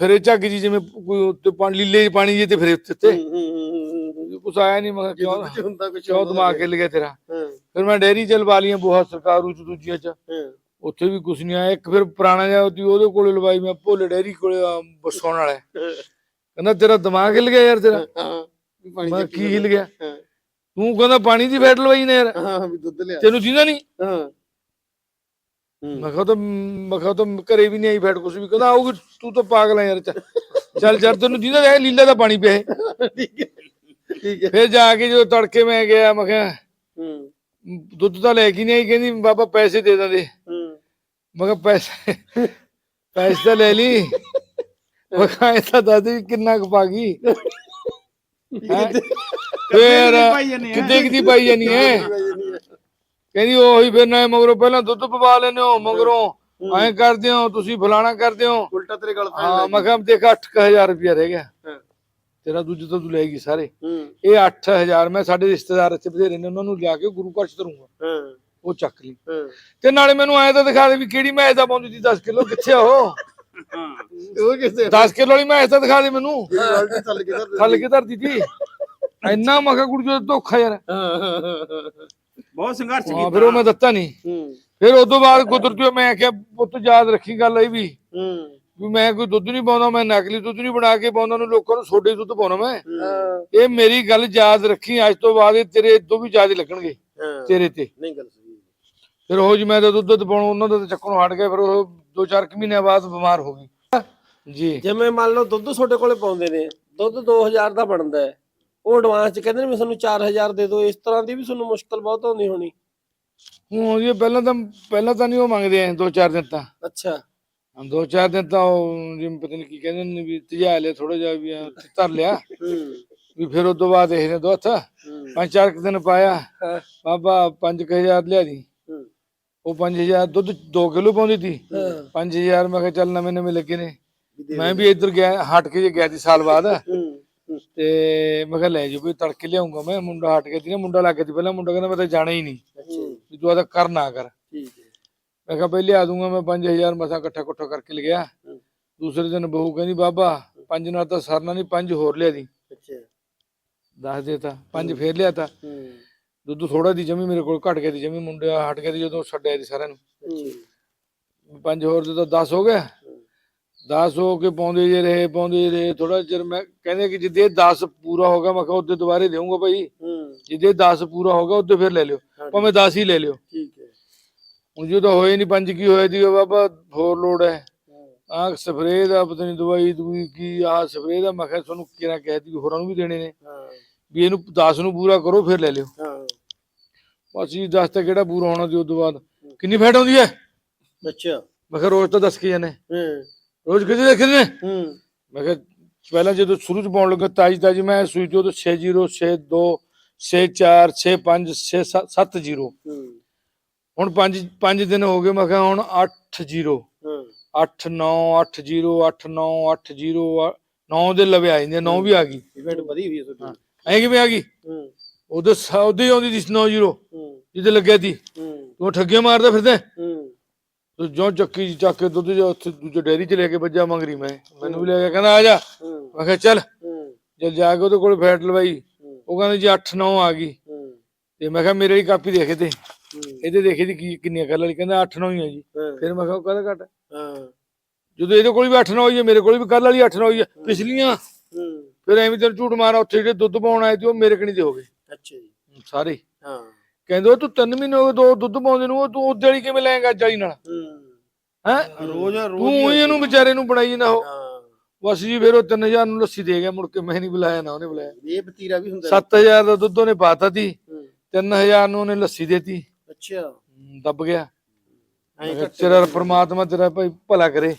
ਫਿਰੇ ਝੱਗ ਜੀ ਜਿਵੇਂ ਕੋਈ ਉੱਤੇ ਪਾਣੀ ਲੀਲੇ ਪਾਣੀ ਜੇ ਤੇ ਫਿਰੇ ਉੱਤੇ ਉੱਤੇ। ਹੂੰ ਹੂੰ ਹੂੰ ਕੁਛ ਆਇਆ ਨਹੀਂ ਮੈਂ ਕਿਉਂ ਹੁੰਦਾ ਕੁਝ ਕਿਉਂ ਦਿਮਾਗ ਹਿੱਲ ਗਿਆ ਤੇਰਾ? ਫਿਰ ਮੈਂ ਡੈਰੀ ਚਲਵਾ ਲਈਆਂ ਬਹੁਤ ਸਰਕਾਰ ਚ ਦੂਜੀਆਂ ਚ। ਹਾਂ। ਉੱਥੇ ਵੀ ਕੁਛ ਨਹੀਂ ਆਇਆ। ਇੱਕ ਫਿਰ ਪੁਰਾਣਾ ਜਿਹਾ ਉਹਦੀ ਉਹਦੇ ਕੋਲੇ ਲਵਾਈ ਮੈਂ ਭੋਲੇ ਡੈਰੀ ਕੋਲੇ ਬਸਾਉਣ ਵਾਲਾ। ਕਹਿੰਦਾ ਤੇਰਾ ਦਿਮਾਗ ਹਿੱਲ ਗਿਆ ਯਾਰ ਤੇਰਾ। ਹਾਂ ਪਾਣੀ ਕੀ ਹਿੱਲ ਗਿਆ? ਤੂੰ ਕਹਿੰਦਾ ਪਾਣੀ ਦੀ ਫੈਟ ਲਵਾਈ ਨੇ ਯਾਰ। ਹਾਂ ਵੀ ਦੁੱਧ ਲਿਆ। ਤੈਨੂੰ ਜੀਂਦਾ ਨਹੀਂ? ਹਾਂ। ਮੈਂ ਕਿਹਾ ਤਾਂ ਮੈਂ ਕਿਹਾ ਤਾਂ ਘਰੇ ਵੀ ਨਹੀਂ ਆਈ ਫੈਟ ਕੁਛ ਵੀ। ਕਹਿੰਦਾ ਆਊਗੀ ਤੂੰ ਤਾਂ ਪਾਗਲ ਹੈ ਯਾਰ ਚੱਲ। ਚੱਲ ਤੈਨੂੰ ਜੀਂਦਾ ਹੈ ਲੀਲਾ ਦਾ ਪਾਣੀ ਹੈ। ਠੀਕ ਹੈ ਠੀਕ ਹੈ। ਫਿਰ ਜਾ ਕੇ ਜਦੋਂ ਤੜਕੇ ਮੈਂ ਗਿਆ ਮੈਂ ਕਿਹਾ ਹੂੰ। ਦੁੱਧ ਤਾਂ ਲੈ ਕੇ ਨਹੀਂ ਆਈ ਕਹਿੰਦੀ ਬਾਬਾ ਪੈਸੇ ਦੇ ਦਿੰਦੇ ਹੂੰ। ਮੈਂ ਕਿਹਾ ਪੈਸੇ ਪੈਸੇ ਤਾਂ ਲੈ ਲਈ। ਮੈਂ ਕਿਹਾ ਇਹ ਤਾਂ ਦਾਦੀ ਕਿੰਨਾ ਕੁ ਪਾ ਗਈ। ਹੈਂ? ਫੇਰ। ਕਿੱਦੇ ਕਿਦੀ ਪਾਈ ਜਾਨੀ ਹੈ। ਕਹਿੰਦੀ ਉਹੀ ਫਿਰ ਨਾ ਮਗਰੋਂ ਪਹਿਲਾਂ ਦੁੱਧ ਪਵਾ ਲੈਨੇ ਹੋ ਮਗਰੋਂ। ਐਂ ਕਰਦੇ ਹੋ ਤੁਸੀਂ ਫਲਾਣਾ ਕਰਦੇ ਹੋ। ਉਲਟਾ ਤੇਰੇ ਗਲ ਪੈਣ ਹਾਂ ਮੈਂ ਕਿਹਾ ਦੇਖ 8000 ਰੁਪਇਆ ਰਹਿ ਗਿਆ। ਤੇਰਾ ਦੁੱਧ ਤਾਂ ਤੂੰ ਲੈ ਗਈ ਸਾਰੇ। ਇਹ 8000 ਮੈਂ ਸਾਡੇ ਰਿਸ਼ਤੇਦਾਰ ਇੱਥੇ ਬਥੇਰੇ ਨੇ ਉਹਨਾਂ ਨੂੰ ਲਿਆ ਕੇ ਗੁਰੂ ਘਰ ਚ ਧਰੂੰਗਾ ਹਾਂ। ਉਹ ਚੱਕ ਲਈ। ਤੇ ਨਾਲੇ ਮੈਨੂੰ ਐਂ ਤਾਂ ਦਿਖਾ ਦੇ ਵੀ ਕਿਹੜੀ ਮੈਂ ਦਾ ਪਾਉਂਦੀ ਸੀ 10 ਕਿਲੋ ਕਿੱਥੇ ਉਹ? ਉਹ ਕਿਸੇ 10 ਕਿਲੋ ਵਾਲੀ ਮੈਂ ਤਾਂ ਦਿਖਾ ਦੇ ਮੈਨੂੰ। ਥੱਲ ਕੇ ਧਰ ਥੱਲ ਕੇ ਧਰਦੀ ਸੀ ਇੰਨਾ ਮਖਾ ਗੁਰੂ ਜੀ ਧੋਖਾ ਯਾਰ। ਬਹੁਤ ਸੰਘਰਸ਼ ਕੀਤਾ। ਫਿਰ ਉਹ ਮੈਂ ਦਿੱਤਾ ਨਹੀਂ ਹੂੰ। ਫਿਰ ਉਸ ਤੋਂ ਬਾਅਦ ਕੁਦਰਤੀ ਮੈਂ ਆਖਿਆ ਪੁੱਤ ਯਾਦ ਰੱਖੀ ਗੱਲ ਇਹ ਵੀ। ਹੂੰ। ਵੀ ਮੈਂ ਕੋਈ ਦੁੱਧ ਨਹੀਂ ਪਾਉਂਦਾ ਮੈਂ ਨਕਲੀ ਦੁੱਧ ਨਹੀਂ ਬਣਾ ਕੇ ਪਾਉਂਦਾ ਨੂੰ ਲੋਕਾਂ ਨੂੰ ਸੋਡੇ ਦੁੱਧ ਪਾਉਣਾ ਮੈਂ। ਇਹ ਮੇਰੀ ਗੱਲ ਯਾਦ ਰੱਖੀ ਅੱਜ ਤੋਂ ਬਾਅਦ ਇਹ ਤੇਰੇ ਤੋਂ ਵੀ ਜ਼ਿਆਦਾ ਲੱਗਣਗੇ। ਤੇਰੇ ਤੇ। ਨਹੀਂ ਗੱਲ ਸਹੀ। ਫਿਰ ਉਹ ਜੀ ਮੈਂ ਤਾਂ ਦੁੱਧ ਦੁੱਧ ਪਾਉਣਾ ਉਹਨਾਂ ਦਾ ਤਾਂ ਚੱਕਰੋਂ ਹਟ ਗਿਆ ਫਿਰ ਉਹ ਦੋ ਚਾਰ ਕੁ ਮਹੀਨਿਆਂ ਬਾਅਦ ਬਿਮਾਰ ਹੋ ਗਈ। ਜੀ। ਜਿਵੇਂ ਮੰਨ ਲਓ ਦੁੱਧ ਤੁਹਾਡੇ ਕੋਲੇ ਪਾਉਂਦੇ ਨੇ ਦੁੱਧ 2000 ਦਾ ਬਣਦਾ ਹੈ। ਉਹ ਐਡਵਾਂਸ ਚ ਕਹਿੰਦੇ ਨੇ ਵੀ ਸਾਨੂੰ 4000 ਦੇ ਦਿਓ ਇਸ ਤਰ੍ਹਾਂ ਦੀ ਵੀ ਤੁਹਾਨੂੰ ਮੁਸ਼ਕਲ ਬਹੁਤ ਆਉਂਦੀ ਹੋਣੀ। ਹੁਣ ਜੀ ਪਹਿਲਾਂ ਤਾਂ ਪਹਿਲਾਂ ਤਾਂ ਨਹੀਂ ਉਹ ਮੰਗਦੇ ਆ ਦੋ ਚਾਰ ਦਿਨ ਤਾਂ। ਅੱਛਾ। ਹਾਂ, ਦੋ ਚਾਰ ਦਿਨ ਤਾਂ ਉਹ ਜਿਵੇਂ ਪਤਾ ਨਹੀਂ ਕੀ ਕਹਿੰਦੇ ਨੇ ਵੀ ਤਜਾ ਲਿਆ ਥੋੜਾ ਜਿਹਾ ਵੀ ਐਂ ਧਰ ਲਿਆ। ਹੂੰ। ਵੀ ਫਿਰ ਉਸ ਤੋਂ ਬਾਅਦ ਦੇਖਦੇ ਦੋ ਹੱਥ ਹੂੰ। ਪੰਜ ਚਾਰ ਦਿਨ ਪਾਇਆ। ਹਾਂ। ਬਾਬਾ 5000 ਲਿਆ ਦੀ ਹੂੰ ਉਹ 5000 ਦੁੱਧ 2 ਕਿਲੋ ਪਾਉਂਦੀ ਸੀ ਹਾਂ। 5000 ਮੈਂ ਕਿਹਾ ਚੱਲ ਨਵੇਂ ਨਵੇਂ ਲੱਗੇ ਨੇ। ਮੈਂ ਵੀ ਇੱਧਰ ਗਿਆ ਹਟ ਕੇ ਜੇ ਗਿਆ ਸੀ ਸਾਲ ਬਾਅਦ। ਤੇ ਮੈਂ ਕਿਹਾ ਲੈ ਜੀ ਕੋਈ ਤੜਕੇ ਲਿਆਉਂਗਾ ਮੈਂ ਮੁੰਡਾ ਹਟ ਗਿਆ ਸੀ ਨਾ ਮੁੰਡਾ ਲੱਗ ਗਿਆ ਸੀ ਪਹਿਲਾਂ ਮੁੰਡਾ ਕਹਿੰਦਾ ਮੈਂ ਤਾਂ ਜਾਣਾ ਹੀ ਨਹੀਂ। ਅੱਛਾ ਵੀ ਤੂੰ ਆਦਾ ਕਰ ਨਾ ਕਰ। ਮੈਂ ਕਿਹਾ ਪਹਿਲੇ ਆ ਦੂੰਗਾ ਮੈਂ 5000 ਮਸਾਂ ਇਕੱਠਾ ਇਕੱਠਾ ਕਰਕੇ ਲਿਆ। ਦੂਸਰੇ ਦਿਨ ਬਹੂ ਕਹਿੰਦੀ ਬਾਬਾ ਪੰਜ ਨਾਲ ਤਾਂ ਸਰਨਾ ਨਹੀਂ ਪੰਜ ਹੋਰ ਲਿਆ ਦੀ। ਅੱਛਾ। ਦੱਸ ਦੇ ਤਾਂ ਪੰਜ ਫੇਰ ਲਿਆ ਤਾਂ। ਦੁੱਧ ਥੋੜਾ ਦੀ ਜਮੀ ਮੇਰੇ ਕੋਲ ਘਟ ਗਿਆ ਦੀ ਜਮੀ ਮੁੰਡਿਆ ਹਟ ਗਿਆ ਦੀ ਜਦੋਂ ਛੱਡਿਆ ਦੀ ਸਾਰਿਆਂ ਨੂੰ। ਪੰਜ ਹੋਰ ਦੇ ਤਾਂ 10 ਹੋ ਗਿਆ 10 ਹੋ ਕੇ ਪਾਉਂਦੇ ਜੇ ਰਹੇ ਪਾਉਂਦੇ ਜੇ ਰਹੇ ਥੋੜਾ ਚਿਰ ਮੈਂ ਕਹਿੰਦੇ ਕਿ ਜਿੱਦੇ 10 ਪੂਰਾ ਹੋ ਗਿਆ ਮੈਂ ਕਿਹਾ ਉਹਦੇ ਦੁਬਾਰੇ ਦੇਵਾਂਗਾ ਭਾਈ। ਹੂੰ। ਜਿੱਦੇ 10 ਪੂਰਾ ਹੋ ਗਿਆ ਉਹਦੇ ਫਿਰ ਲੈ ਲਿਓ। ਭਾਵੇਂ 10 ਹੀ ਲੈ ਲਿਓ। ਠੀਕ ਹੈ। ਹੁਣ ਜਦੋਂ ਹੋਏ ਨਹੀਂ ਪੰਜ ਕੀ ਹੋਇਆ ਦੀ ਬਾਬਾ ਹੋਰ ਲੋੜ ਹੈ। ਆਹ ਸਪਰੇਅ ਦਾ ਪਤਾ ਨਹੀਂ ਦਵਾਈ ਦੂਈ ਕੀ ਆਹ ਸਪਰੇਅ ਦਾ ਮੈਂ ਕਿਹਾ ਤੁਹਾਨੂੰ ਕਿਹੜਾ ਕਹਿਤੀ ਹੋਰਾਂ ਨੂੰ ਵੀ ਦੇਣੇ ਨੇ। ਵੀ ਇਹਨੂੰ 10 ਨੂੰ ਪੂਰਾ ਕਰੋ ਫਿਰ ਲੈ ਲਿਓ। ਹਾਂ। ਬਸ ਜੀ 10 ਤਾਂ ਕਿਹੜਾ ਪੂਰਾ ਹੋਣਾ ਜੀ ਤੋਂ ਬਾਅਦ? ਕਿੰਨੀ ਫੈਟ ਆਉਂਦੀ ਹੈ? ਅੱਛਾ। ਮੈਂ ਕਿਹਾ ਰੋਜ਼ ਤਾਂ ਦੱਸ ਕੇ ਜਾਂਦੇ। ਹਾਂ। ਰੋਜ਼ ਕਿਤੇ ਦੇਖਦੇ ਨੇ? ਹੂੰ। ਮੈਂ ਕਿਹਾ ਪਹਿਲਾਂ ਜਦੋਂ ਸ਼ੁਰੂ ਚ ਪਾਉਣ ਲੱਗਾ ਤਾਜੀ ਤਾਜੀ ਮੈਂ ਸੂਈ ਤੋਂ 60 62 64 65 70 ਹੂੰ। ਹੁਣ 5 5 ਦਿਨ ਹੋ ਗਏ ਮੈਂ ਕਿਹਾ ਹੁਣ 80 ਹਾਂ। 8 9 8 0 8 9 8 0 9 ਦੇ ਲਵੇ ਆ ਜਾਂਦੇ 9 ਵੀ ਆ ਗਈ। ਇਵੈਂਟ ਵਧੀ ਹੋਈ ਹੈ ਤੁਹਾਡੀ। ਐ ਕਿਵੇਂ ਆ ਗਈ? ਹੂੰ। ਉਦੋਂ ਉਦੋਂ ਹੀ ਆਉਂਦੀ ਸੀ 9 0 ਹੂੰ ਜਿੱਦੇ ਲੱਗਿਆ ਸੀ ਹੂੰ। ਤੂੰ ਠੱਗੀਆਂ ਮਾਰਦਾ ਫਿਰਦਾ। ਹੂੰ। ਤੂੰ ਜੋ ਚੱਕੀ ਚੱਕ ਕੇ ਦੁੱਧ ਜੋ ਉੱਥੇ ਦੂਜੇ ਡੈਰੀ ਚ ਲੈ ਕੇ ਵੱਜਾ ਮੰਗਰੀ ਮੈਂ। ਮੈਨੂੰ ਵੀ ਲੈ ਕੇ ਕਹਿੰਦਾ ਆ ਜਾ। ਹੂੰ। ਮੈਂ ਕਿਹਾ ਚੱਲ। ਹੂੰ। ਜਦ ਜਾ ਕੇ ਉਹਦੇ ਕੋਲ ਫੈਟ ਲਵਾਈ। ਉਹ ਕਹਿੰਦਾ ਜੀ 8 9 ਆ ਗਈ। ਹੂੰ। ਤੇ ਮੈਂ ਕਿਹਾ ਮੇਰੇ ਵਾਲੀ ਕਾਪੀ ਦੇਖੇ ਤੇ ਇਹਦੇ ਦੇਖੇ ਦੀ ਕੀ ਕਿੰਨੀਆਂ ਕਰ ਵਾਲੀ। ਕਹਿੰਦਾ 8 9 ਹੀ ਆ ਜੀ। ਫਿਰ ਮੈਂ ਕਿਹਾ ਉਹ ਕਾਹਦਾ ਘਟ। ਹਾਂ। ਜਦੋਂ ਇਹਦੇ ਕੋਲ ਵੀ 8 9 ਹੋਈ ਹੈ ਮੇਰੇ ਕੋਲ ਵੀ ਕੱਲ ਵਾਲੀ 8 9 ਹੋਈ ਹੈ। ਪਿਛਲੀਆਂ। ਹੂੰ। ਫਿਰ ਐਵੇਂ ਤੈਨੂੰ ਝੂਠ ਮਾਰਾ ਉੱਥੇ ਜਿਹੜੇ ਦੁੱਧ ਪਾਉਣ ਆਏ ਤੇ ਉਹ ਮੇਰੇ ਕਣੀ ਦੇ ਹੋ ਗਏ। ਅੱਛਾ ਜੀ। ਸਾਰੇ। ਹਾਂ। ਕਹਿੰਦੇ ਤੂੰ ਤਿੰਨ ਮਹੀਨੇ ਹੋ ਗਏ ਦੋ ਦੁੱਧ ਪਾਉਂਦੇ ਨੂੰ ਉਹ ਤੂੰ ਉਹਦੇ ਵਾਲੀ ਕਿਵੇਂ ਲੈਂਗਾ ਜਾਲੀ ਨਾਲ? ਹੂੰ? ਰੋਜ਼ ਰੋਜ਼ ਤੂੰ ਇਹਨੂੰ ਵਿਚਾਰੇ ਨੂੰ ਬਣਾਈ ਨਾ ਹਾਂ। ਬਸ ਜੀ ਫਿਰ ਉਹ 3000 ਨੂੰ ਲੱਸੀ ਦੇ ਗਿਆ ਮੁੜ ਕੇ ਮੈਂ ਨਹੀਂ ਬੁਲਾਇਆ ਨਾ ਉਹਨੇ ਬੁਲਾਇਆ। ਇਹ ਬਤੀਰਾ ਵੀ ਹੁੰਦਾ 7000 ਦਾ ਦੁੱਧ ਉਹਨੇ ਪਾਤਾ ਹੂੰ। 3000 ਨੂੰ ਉਹਨੇ ਲੱਸੀ ਦੇਤੀ। ਅੱਛਾ। ਦੱਬ ਗਿਆ। ਤੇਰਾ ਪ੍ਰਮਾਤਮਾ ਤੇਰਾ ਭਾਈ ਭਲਾ ਕਰੇ।